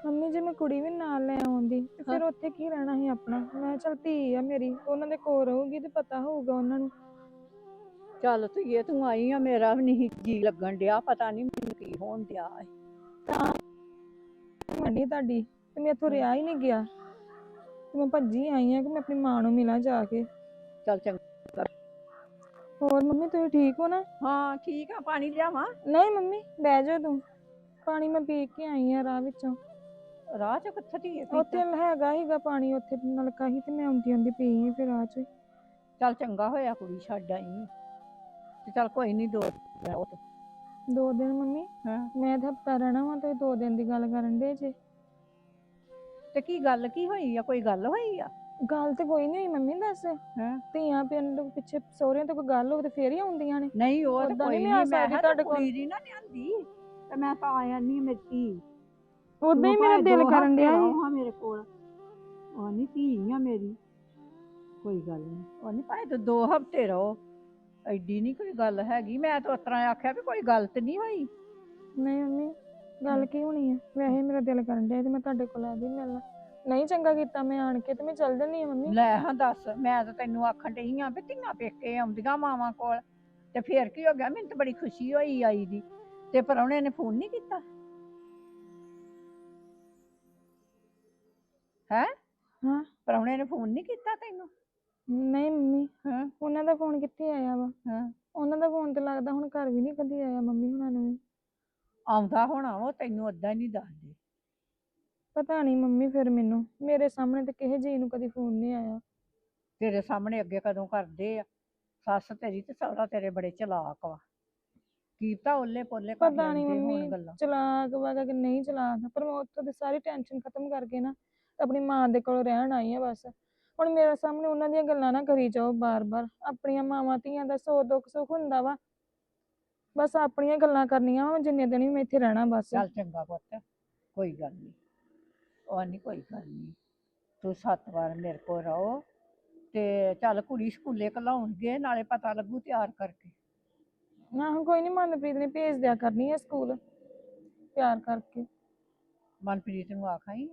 ਮੰਮੀ ਜੇ ਮੈਂ ਕੁੜੀ ਵੀ ਨਾਲ ਲੈ ਆਉਂਦੀ। ਤੇ ਫਿਰ ਉੱਥੇ ਕੀ ਰਹਿਣਾ ਸੀ ਆਪਣਾ? ਮੈਂ ਚਲ ਧੀ ਆ ਮੇਰੀ ਉਹਨਾਂ ਦੇ ਕੋਲ ਰਹੂਗੀ ਤੇ ਪਤਾ ਹੋਊਗਾ ਉਹਨਾਂ ਨੂੰ। ਚੱਲ ਧੀਏ ਤੂੰ ਆਈ ਆ ਮੇਰਾ ਵੀ ਨਹੀਂ ਜੀ ਲੱਗਣ ਡਿਆ ਪਤਾ ਨਹੀਂ ਮੈਨੂੰ ਕੀ ਹੋਣ ਡਿਆ ਏ। ਮੰਡੀ ਤੁਹਾਡੀ ਤੇ ਮੇਥੋਂ ਰਿਹਾ ਹੀ ਨਹੀਂ ਗਿਆ। ਤੇ ਮੈਂ ਭੱਜੀ ਆਈ ਆ ਕਿ ਮੈਂ ਆਪਣੀ ਮਾਂ ਨੂੰ ਮਿਲਾਂ ਜਾ ਕੇ। ਚੱਲ ਚੰਗਾ। ਹੋਰ ਮੰਮੀ ਤੁਸੀਂ ਠੀਕ ਹੋ ਨਾ? ਹਾਂ ਠੀਕ ਆ ਪਾਣੀ ਲਿਆਵਾਂ। ਨਹੀਂ ਮੰਮੀ ਬਹਿ ਜਾ ਤੂੰ। ਪਾਣੀ ਮੈਂ ਪੀ ਕੇ ਆਈ ਆ ਰਾਹ ਵਿੱਚੋਂ। ਰਾਹ ਚ ਕਿੱਥੇ ਧੀਏ ਉੱਥੇ ਹੈਗਾ ਹੀਗਾ ਪਾਣੀ ਉੱਥੇ ਨਲਕਾ ਹੀ ਤੇ ਮੈਂ ਆਉਂਦੀ ਆਉਂਦੀ ਪੀ ਫਿਰ ਰਾਹ 'ਚ ਹੀ। ਚੱਲ ਚੰਗਾ ਹੋਇਆ ਕੁੜੀ ਛੱਡ ਆਈ ਆਂ। ਤੇ ਚੱਲ ਕੋਈ ਨਹੀਂ ਦੋ ਤੇ ਦੋ ਦਿਨ ਮੰਮੀ? ਹਾਂ। ਮੈਂ ਤਾਂ ਹਫਤਾ ਰਹਿਣਾ ਵਾ ਤੇ ਦੋ ਦਿਨ ਦੀ ਗੱਲ ਕਰਨ ਦੇ ਜੇ। ਤੇ ਕੀ ਗੱਲ ਕੀ ਹੋਈ ਆ? ਕੋਈ ਗੱਲ ਹੋਈ ਆ? ਗੱਲ ਤੇ ਕੋਈ ਨਹੀਂ ਹੋਈ ਮੰਮੀ ਦੱਸ। ਹਾਂ। ਧੀਆਂ ਪਿੰਡ ਪਿੱਛੇ ਸਹੁਰਿਆਂ ਤੋਂ ਕੋਈ ਗੱਲ ਹੋਵੇ ਤੇ ਫੇਰ ਹੀ ਆਉਂਦੀਆਂ ਨੇ। ਨਹੀਂ ਉਹ ਤਾਂ ਕੋਈ ਨੀ ਨਹੀਂ ਮੈਂ ਆ ਤੁਹਾਡੇ ਕੋਲ। ਦੀ ਨਾ ਲਿਆਂਦੀ ਤੇ ਮੈਂ ਤਾਂ ਆਇਆ ਨਹੀਂ ਮੇਰੀ ਧੀ ਉਦਾਂ ਹੀ ਮੇਰਾ ਦਿਲ ਕਰਨ ਡਿਆ ਸੀ। ਹਾਂ ਮੇਰੇ ਕੋਲ। ਉਹ ਨਹੀਂ ਧੀ ਆ ਮੇਰੀ। ਕੋਈ ਗੱਲ ਨਹੀਂ ਉਹ ਨਹੀਂ ਭਾਵੇਂ ਤੂੰ ਦੋ ਹਫ਼ਤੇ ਰਹੋ। ਐਡੀ ਨਹੀਂ ਕੋਈ ਗੱਲ ਹੈਗੀ। ਮੈਂ ਤਾਂ ਉਸ ਤਰ੍ਹਾਂ ਆਖਿਆ ਵੀ ਕੋਈ ਗੱਲ ਤੇ ਨਹੀਂ ਹੋਈ। ਨਹੀਂ ਮੰਮੀ ਗੱਲ ਕੀ ਹੋਣੀ ਆ? ਵੈਸੇ ਮੇਰਾ ਦਿਲ ਕਰਨ ਡਿਆ ਤੇ ਮੈਂ ਤੁਹਾਡੇ ਕੋਲ ਆ ਗਈ ਮਿਲਣਾ। ਨਹੀਂ ਚੰਗਾ ਕੀਤਾ ਮੈਂ ਆਣ ਕੇ ਤੇ ਮੈਂ ਚੱਲ ਜੰਨੀ ਆ ਮੰਮੀ। ਲੈ ਹਾਂ ਦੱਸ ਮੈਂ ਤਾਂ ਤੈਨੂੰ ਆਖਣ ਡਈ ਆ ਵੀ ਧੀਆਂ ਪੇਕੇ ਆਉਂਦੀਆਂ ਮਾਵਾਂ ਕੋਲ। ਤੇ ਫੇਰ ਕੀ ਹੋ ਗਿਆ? ਮੈਨੂੰ ਤਾਂ ਬੜੀ ਖੁਸ਼ੀ ਹੋਈ ਆਈ ਦੀ। ਤੇ ਪਰੌਣੇ ਨੇ ਫੋਨ ਨਹੀਂ ਕੀਤਾ? ਹੈ? ਹਾਂ। ਪਰੌਣੇ ਨੇ ਫੋਨ ਨਹੀਂ ਕੀਤਾ ਤੈਨੂੰ? ਨਹੀਂ ਮੰਮੀ ਹਾਂ। ਉਹਨਾਂ ਦਾ ਫੋਨ ਕਿੱਥੇ ਆਇਆ ਵਾ? ਹਾਂ। ਉਹਨਾਂ ਦਾ ਫੋਨ ਤੇ ਲੱਗਦਾ ਹੁਣ ਘਰ ਵੀ ਨਹੀਂ ਕਦੀ ਆਇਆ ਮੰਮੀ ਹੁਣਾਂ ਨੂੰ ਵੀ। ਆਉਂਦਾ ਹੋਣਾ ਉਹ ਤੈਨੂੰ ਏਦਾਂ ਨਹੀਂ ਦੱਸਦੇ। ਪਤਾ ਨਹੀਂ ਮੰਮੀ ਫਿਰ ਮੈਨੂੰ ਮੇਰੇ ਸਾਹਮਣੇ ਤੇ ਕਿਸੇ ਜੀ ਨੂੰ ਕਦੀ ਫੋਨ ਨਹੀਂ ਆਇਆ। ਤੇਰੇ ਸਾਹਮਣੇ ਅੱਗੇ ਕਦੋਂ ਕਰਦੇ ਆ? ਸੱਸ ਤੇਰੀ ਤੇ ਸਹੁਰਾ ਤੇਰੇ ਬੜੇ ਚਲਾਕ ਵਾ। ਕੀਤਾ ਓਲੇ ਪੋਲੇ ਕਰ ਪਤਾ ਨਹੀਂ ਲੈਂਦੇ ਮੰਮੀ ਗੱਲਾਂ। ਚਲਾਕ ਵਾਗਾ ਕਿ ਨਹੀਂ ਚਲਾਕ ਪਰ ਮੈਂ ਉੱਥੋਂ ਦੀ ਸਾਰੀ ਟੈਨਸ਼ਨ ਖਤਮ ਕਰਕੇ ਨਾ ਆਪਣੀ ਮਾਂ ਦੇ ਕੋਲ ਰਹਿਣ ਆਈ ਆ ਬਸ। ਹੁਣ ਮੇਰੇ ਸਾਹਮਣੇ ਉਹਨਾਂ ਦੀਆਂ ਗੱਲਾਂ ਨਾ ਕਰੀ ਜਾਓ ਬਾਰ-ਬਾਰ। ਆਪਣੀਆਂ ਮਾਵਾਂ ਧੀਆਂ ਦਾ ਸੋ ਦੁੱਖ ਸੁੱਖ ਹੁੰਦਾ ਵਾ। ਬਸ ਆਪਣੀਆਂ ਗੱਲਾਂ ਕਰਨੀਆਂ ਵਾ ਜਿੰਨੇ ਦਿਨ ਵੀ ਮੈਂ ਇੱਥੇ ਰਹਿਣਾ ਬਸ। ਚੱਲ ਚੰਗਾ ਪੁੱਤ ਕੋਈ ਗੱਲ ਨਹੀਂ ਉਹ ਨਹੀਂ ਕੋਈ ਗੱਲ ਨਹੀਂ ਤੂੰ ਸੱਤ ਵਾਰ ਮੇਰੇ ਕੋਲ ਰਹੋ ਤੇ ਚੱਲ ਕੁੜੀ ਸਕੂਲੇ ਘਲਾਉਣਗੇ ਨਾਲੇ ਪਤਾ ਲੱਗੂ ਤਿਆਰ ਕਰਕੇ। ਆਹੋ ਕੋਈ ਨਹੀਂ ਮਨਪ੍ਰੀਤ ਨੇ ਭੇਜ ਦਿਆ ਕਰਨੀ ਹੈ ਸਕੂਲ ਪਿਆਰ ਕਰਕੇ। ਮਨਪ੍ਰੀਤ ਨੂੰ ਆਖਾਈ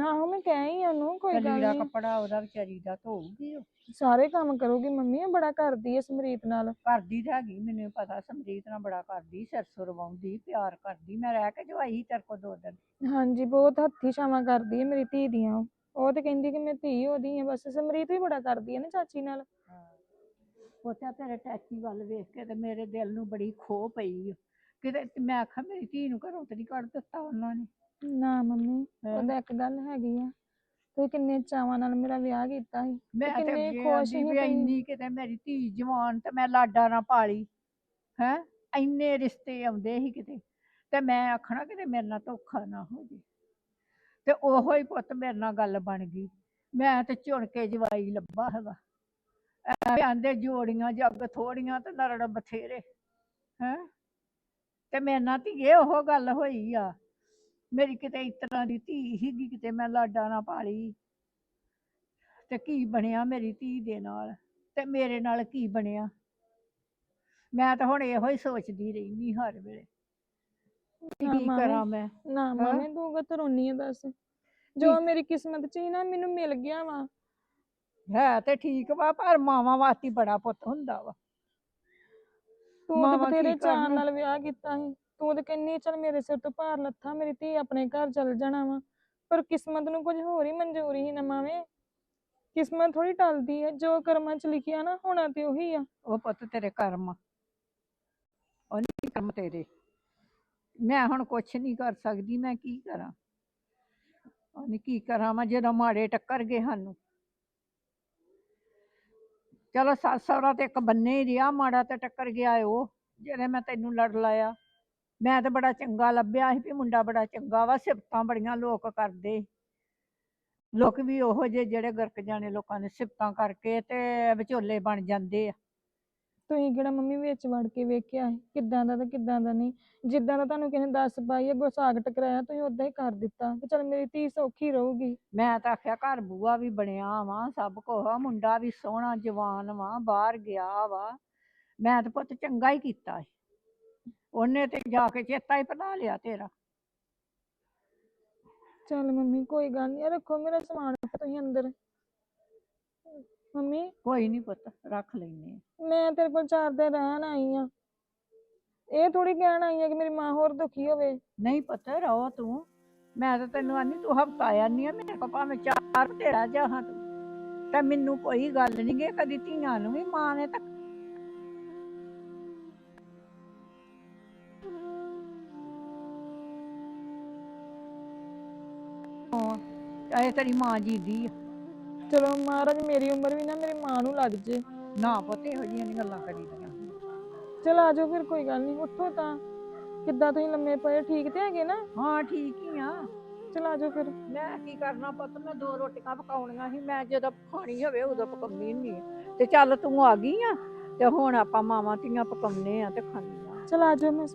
ਆਹੋ ਮੈਂ ਕਹਿ ਹੀ ਆ ਉਹਨੂੰ ਕੋਈ ਗੱਲ ਲੀੜਾ ਨਹੀਂ ਕੱਪੜਾ ਉਹਦਾ ਵਿਚਾਰੀ ਦਾ ਧੋਊਗੀ ਉਹ। ਸਾਰੇ ਕੰਮ ਕਰੂਗੀ ਮੰਮੀ ਇਹ ਬੜਾ ਕਰਦੀ ਹੈ ਸਮਰੀਤ ਨਾਲ। ਕਰਦੀ ਤਾਂ ਹੈਗੀ ਮੈਨੂੰ ਪਤਾ ਸਮਰੀਤ ਨਾਲ ਬੜਾ ਕਰਦੀ ਸਿਰ ਸੁਰ ਵਾਉਂਦੀ ਪਿਆਰ ਕਰਦੀ ਮੈਂ ਰਹਿ ਕੇ ਜਵਾਈ ਤੇਰੇ ਕੋਲ ਦੋ ਦਿਨ। ਹਾਂਜੀ ਬਹੁਤ ਹੱਥੀ ਛਾਵਾਂ ਕਰਦੀ ਹੈ ਮੇਰੀ ਧੀ ਦੀਆਂ। ਉਹ। ਉਹ ਤੇ ਕਹਿੰਦੀ ਕਿ ਮੈਂ ਧੀ ਉਹਦੀ ਹਾਂ ਬਸ ਸਮਰੀਤ ਵੀ ਬੜਾ ਕਰਦੀ ਹੈ ਨਾ ਚਾਚੀ ਨਾਲ। ਪੁੱਤਿਆ ਤੇਰੇ ਟੈਚੀ ਵੱਲ ਵੇਖ ਕੇ ਤੇ ਮੇਰੇ ਦਿਲ ਨੂੰ ਬੜੀ ਖੋ ਪਈ ਓ। ਕਿਤੇ ਤੇ ਮੈਂ ਆਖਾਂ ਮੇਰੀ ਧੀ ਨੂੰ ਘਰੋਂ ਤੇ ਨਹੀਂ ਕੱਢ ਦਿੱਤਾ ਉਹਨਾਂ ਨੇ। ਨਾ ਮੰਮੀ ਹੈਂ? ਉਹਦਾ ਇੱਕ ਗੱਲ ਹੈਗੀ ਆ। ਤੁਸੀਂ ਕਿੰਨੇ ਚਾਵਾਂ ਨਾਲ ਮੇਰਾ ਵਿਆਹ ਕੀਤਾ ਸੀ। ਮੈਂ ਤੇ ਕਿੰਨੇ ਅੱਗੇ ਖੁਸ਼ ਆਂਦੀ ਸੀ ਵੀ ਤੁਸੀਂ। ਇੰਨੀ ਕਿਤੇ ਮੇਰੀ ਧੀ ਜਵਾਨ ਤੇ ਮੈਂ ਲਾਡਾ ਨਾ ਪਾਲੀ ਹੈ? ਇੰਨੇ ਰਿਸ਼ਤੇ ਆਉਂਦੇ ਸੀ ਕਿਤੇ। ਤੇ ਮੈਂ ਆਖਣਾ ਕਿਤੇ ਮੇਰੇ ਨਾਲ ਧੋਖਾ ਨਾ ਹੋ ਜੇ। ਤੇ ਉਹੋ ਹੀ ਪੁੱਤ ਮੇਰੇ ਨਾਲ ਗੱਲ ਬਣ ਗਈ। ਮੈਂ ਤੇ ਝੁਣ ਕੇ ਜਵਾਈ ਲੱਭਾ ਹੈਗਾ। ਐਵੇਂ ਆਂਦੇ ਜੋੜੀਆਂ ਜੱਗ ਥੋੜੀਆਂ ਤੇ ਨਰੜ ਬਥੇਰੇ ਹੈ? ਤੇ ਮੇਰੇ ਨਾਲ ਧੀਏ ਉਹ ਗੱਲ ਹੋਈ ਆ। ਮੇਰੀ ਕਿਤੇ ਇਸ ਤਰ੍ਹਾਂ ਦੀ ਧੀ ਸੀਗੀ ਕਿਤੇ ਮੈਂ ਲਾਡਾ ਨਾ ਪਾਲੀ। ਤੇ ਕੀ ਬਣਿਆ ਮੇਰੀ ਧੀ ਦੇ ਨਾਲ? ਤੇ ਮੇਰੇ ਨਾਲ ਕੀ ਬਣਿਆ? ਮੈਂ ਤਾਂ ਹੁਣ ਇਹੋ ਹੀ ਸੋਚਦੀ ਰਹਿੰਦੀ ਹਰ ਵੇਲੇ। ਵੀ ਨਾ ਕੀ ਮਾਮੀ, ਕਰਾਂ ਮੈਂ? ਨਾ ਮੰਮੀ ਤੂੰ ਕਾ ਰੋਣੀ ਆ ਦੱਸ? ਜੋ ਮੇਰੀ ਕਿਸਮਤ ਚ ਸੀ ਨਾ ਮੈਨੂੰ ਮਿਲ ਗਿਆ ਵਾ। ਹੈ ਤੇ ਠੀਕ ਵਾ ਪਰ ਮਾਵਾਂ ਵਾਸਤੇ ਬੜਾ ਪੁੱਤ ਹੁੰਦਾ ਵਾ। ਤੂੰ ਤੇ ਮਾਵਾਂ ਕੀ ਬਥੇਰੇ ਚਾਅ ਕਰਨ? ਨਾਲ ਵਿਆਹ ਕੀਤਾ ਸੀ। ਤੂੰ ਤੇ ਕਹਿੰਨੀ ਚੱਲ ਮੇਰੇ ਸਿਰ ਤੋਂ ਭਾਰ ਲੱਥਾ, ਮੇਰੀ ਧੀ ਆਪਣੇ ਘਰ ਚੱਲ ਜਾਣਾ ਵਾ। ਪਰ ਕਿਸਮਤ ਨੂੰ ਕੁਝ ਹੋਰ ਹੀ ਮਨਜ਼ੂਰੀ ਸੀ ਨਾ ਕਿਸਮਤ ਥੋੜੀ ਟਲਦੀ ਹੈ ਜੋ ਕਰਮਾਂ ਚ ਲਿਖਿਆ ਨਾ, ਹੋਣਾ ਤੇ ਉਹੀ ਆ। ਉਹ ਪੁੱਤ ਤੇਰੇ ਕਰਮ। ਉਹ ਨਹੀਂ ਕਰਮ ਤੇਰੇ। ਮੈਂ ਹੁਣ ਕੁਛ ਨਹੀਂ ਕਰ ਸਕਦੀ, ਮੈਂ ਕੀ ਕਰਾਂ? ਉਹਨੇ ਕੀ ਕਰਾਂ ਮੈਂ, ਜਦੋਂ ਮਾੜੇ ਟੱਕਰ ਗਏ ਸਾਨੂੰ। ਚਲੋ ਸੱਸ ਸਹੁਰਾ ਤੇ ਇੱਕ ਬੰਨੇ ਹੀ ਰਿਹਾ, ਮਾੜਾ ਤੇ ਟੱਕਰ ਗਿਆ ਏ ਉਹ, ਜਿਹੜੇ ਮੈਂ ਤੈਨੂੰ ਲੜ ਲਾਇਆ। ਮੈਂ ਤਾਂ ਬੜਾ ਚੰਗਾ ਲੱਭਿਆ ਸੀ ਵੀ ਮੁੰਡਾ ਬੜਾ ਚੰਗਾ ਵਾ ਸਿਫਤਾਂ ਬੜੀਆਂ ਲੋਕ ਕਰਦੇ। ਲੋਕ ਵੀ ਉਹੋ ਜਿਹੇ ਜਿਹੜੇ ਗਰਕ ਜਾਣੇ ਲੋਕਾਂ ਨੇ ਸਿਫਤਾਂ ਕਰਕੇ ਤੇ ਵਿਚੋਲੇ ਬਣ ਜਾਂਦੇ ਆ। ਤੁਸੀਂ ਕਿਹੜਾ ਮੰਮੀ ਵਿੱਚ ਵੜ ਕੇ ਵੇਖਿਆ ਸੀ? ਕਿੱਦਾਂ ਦਾ ਤੇ ਕਿੱਦਾਂ ਦਾ ਨਹੀਂ? ਜਿੱਦਾਂ ਦਾ ਤੁਹਾਨੂੰ ਕਿਸੇ ਨੇ ਦੱਸ ਪਾਈ ਅੱਗੋਂ ਸਾਗ ਟਕਰਾਇਆ ਤੁਸੀਂ ਉਦਾਂ ਹੀ ਕਰ ਦਿੱਤਾ ਕਿ ਚਲ ਮੇਰੀ ਧੀ ਸੌਖੀ ਰਹੂਗੀ। ਮੈਂ ਤਾਂ ਆਖਿਆ ਘਰ ਬੂਆ ਵੀ ਬਣਿਆ ਵਾ ਸਭ ਕੁਛ ਆ, ਮੁੰਡਾ ਵੀ ਸੋਹਣਾ ਜਵਾਨ ਵਾ ਬਾਹਰ ਗਿਆ ਵਾ। ਮੈਂ ਤਾਂ ਪੁੱਤ ਚੰਗਾ ਹੀ ਕੀਤਾ ਸੀ। ਉਹਨੇ ਤੇ ਜਾ ਕੇ ਚੇਤਾ ਹੀ ਭੁਲਾ ਲਿਆ ਤੇਰਾ। ਚੱਲ ਮੰਮੀ ਕੋਈ ਗੱਲ ਨਹੀਂ ਰੱਖੋ ਮੇਰਾ ਸਮਾਨ ਤੁਸੀਂ ਅੰਦਰ। ਮੰਮੀ? ਕੋਈ ਨਹੀਂ ਪੁੱਤ ਰੱਖ ਲੈਨੇ। ਮੈਂ ਤੇਰੇ ਕੋਲ ਚਾਰ ਦਿਨ ਰਹਿਣ ਆਈ ਆ। ਇਹ ਥੋੜੀ ਕਹਿਣ ਆਈ ਆ ਕਿ ਮੇਰੀ ਮਾਂ ਹੋਰ ਦੁਖੀ ਹੋਵੇ। ਨਹੀਂ ਪੁੱਤ ਰਹੋ ਤੂੰ। ਮੈਂ ਤਾਂ ਤੈਨੂੰ ਆਨੀ ਤੂੰ ਹਫਤਾ ਆਨੀ ਆ। ਮੇਰੇ ਕੋਲ ਭਾਵੇਂ ਚਾਰ ਤੇਰਾ ਜਾਹਾਂ ਤੂੰ। ਤੇ ਮੈਨੂੰ ਕੋਈ ਗੱਲ ਨਹੀਂ ਗੇ ਕਦੀ ਧੀਆਂ ਨੂੰ ਵੀ ਮਾਂ ਨੇ ਤਾਂ ਚਾਹੇ ਤੇਰੀ ਮਾਂ ਜੀਦੀ ਆ। ਚਲੋ ਮਹਾਰਾਜ ਮੇਰੀ ਉਮਰ ਵੀ ਨਾ ਮੇਰੀ ਮਾਂ ਨੂੰ ਲੱਗ ਜੇ। ਨਾ ਪੁੱਤ ਇਹੋ ਜਿਹੀਆਂ ਨੀ ਗੱਲਾਂ ਕਰੀਦੀਆਂ ਚਲ ਆ ਜਾਓ ਫਿਰ ਕੋਈ ਗੱਲ ਨਹੀਂ ਉੱਠੋ ਤਾਂ। ਕਿੱਦਾਂ ਤੁਸੀਂ ਲੰਮੇ ਪਏ ਠੀਕ ਤੇ ਹੈਗੇ ਨਾ? ਹਾਂ ਠੀਕ ਹੀ ਆ। ਚਲ ਆ ਜਾਓ ਫਿਰ। ਮੈਂ ਕੀ ਕਰਨਾ ਪੁੱਤ ਮੈਂ ਦੋ ਰੋਟੀਆਂ ਪਕਾਉਣੀਆਂ ਸੀ ਮੈਂ ਜਦੋਂ ਖਾਣੀ ਹੋਵੇ ਉਦੋਂ ਪਕਾਉਣੀ ਹੁੰਦੀ ਆ। ਤੇ ਚੱਲ ਤੂੰ ਆ ਗਈ ਆ ਤੇ ਹੁਣ ਆਪਾਂ ਮਾਵਾਂ ਧੀਆਂ ਪਕਾਉਨੇ ਆ ਤੇ ਖਾਂਦੀਆਂ ਚਲ ਆ ਜਾਓ ਮੈਂ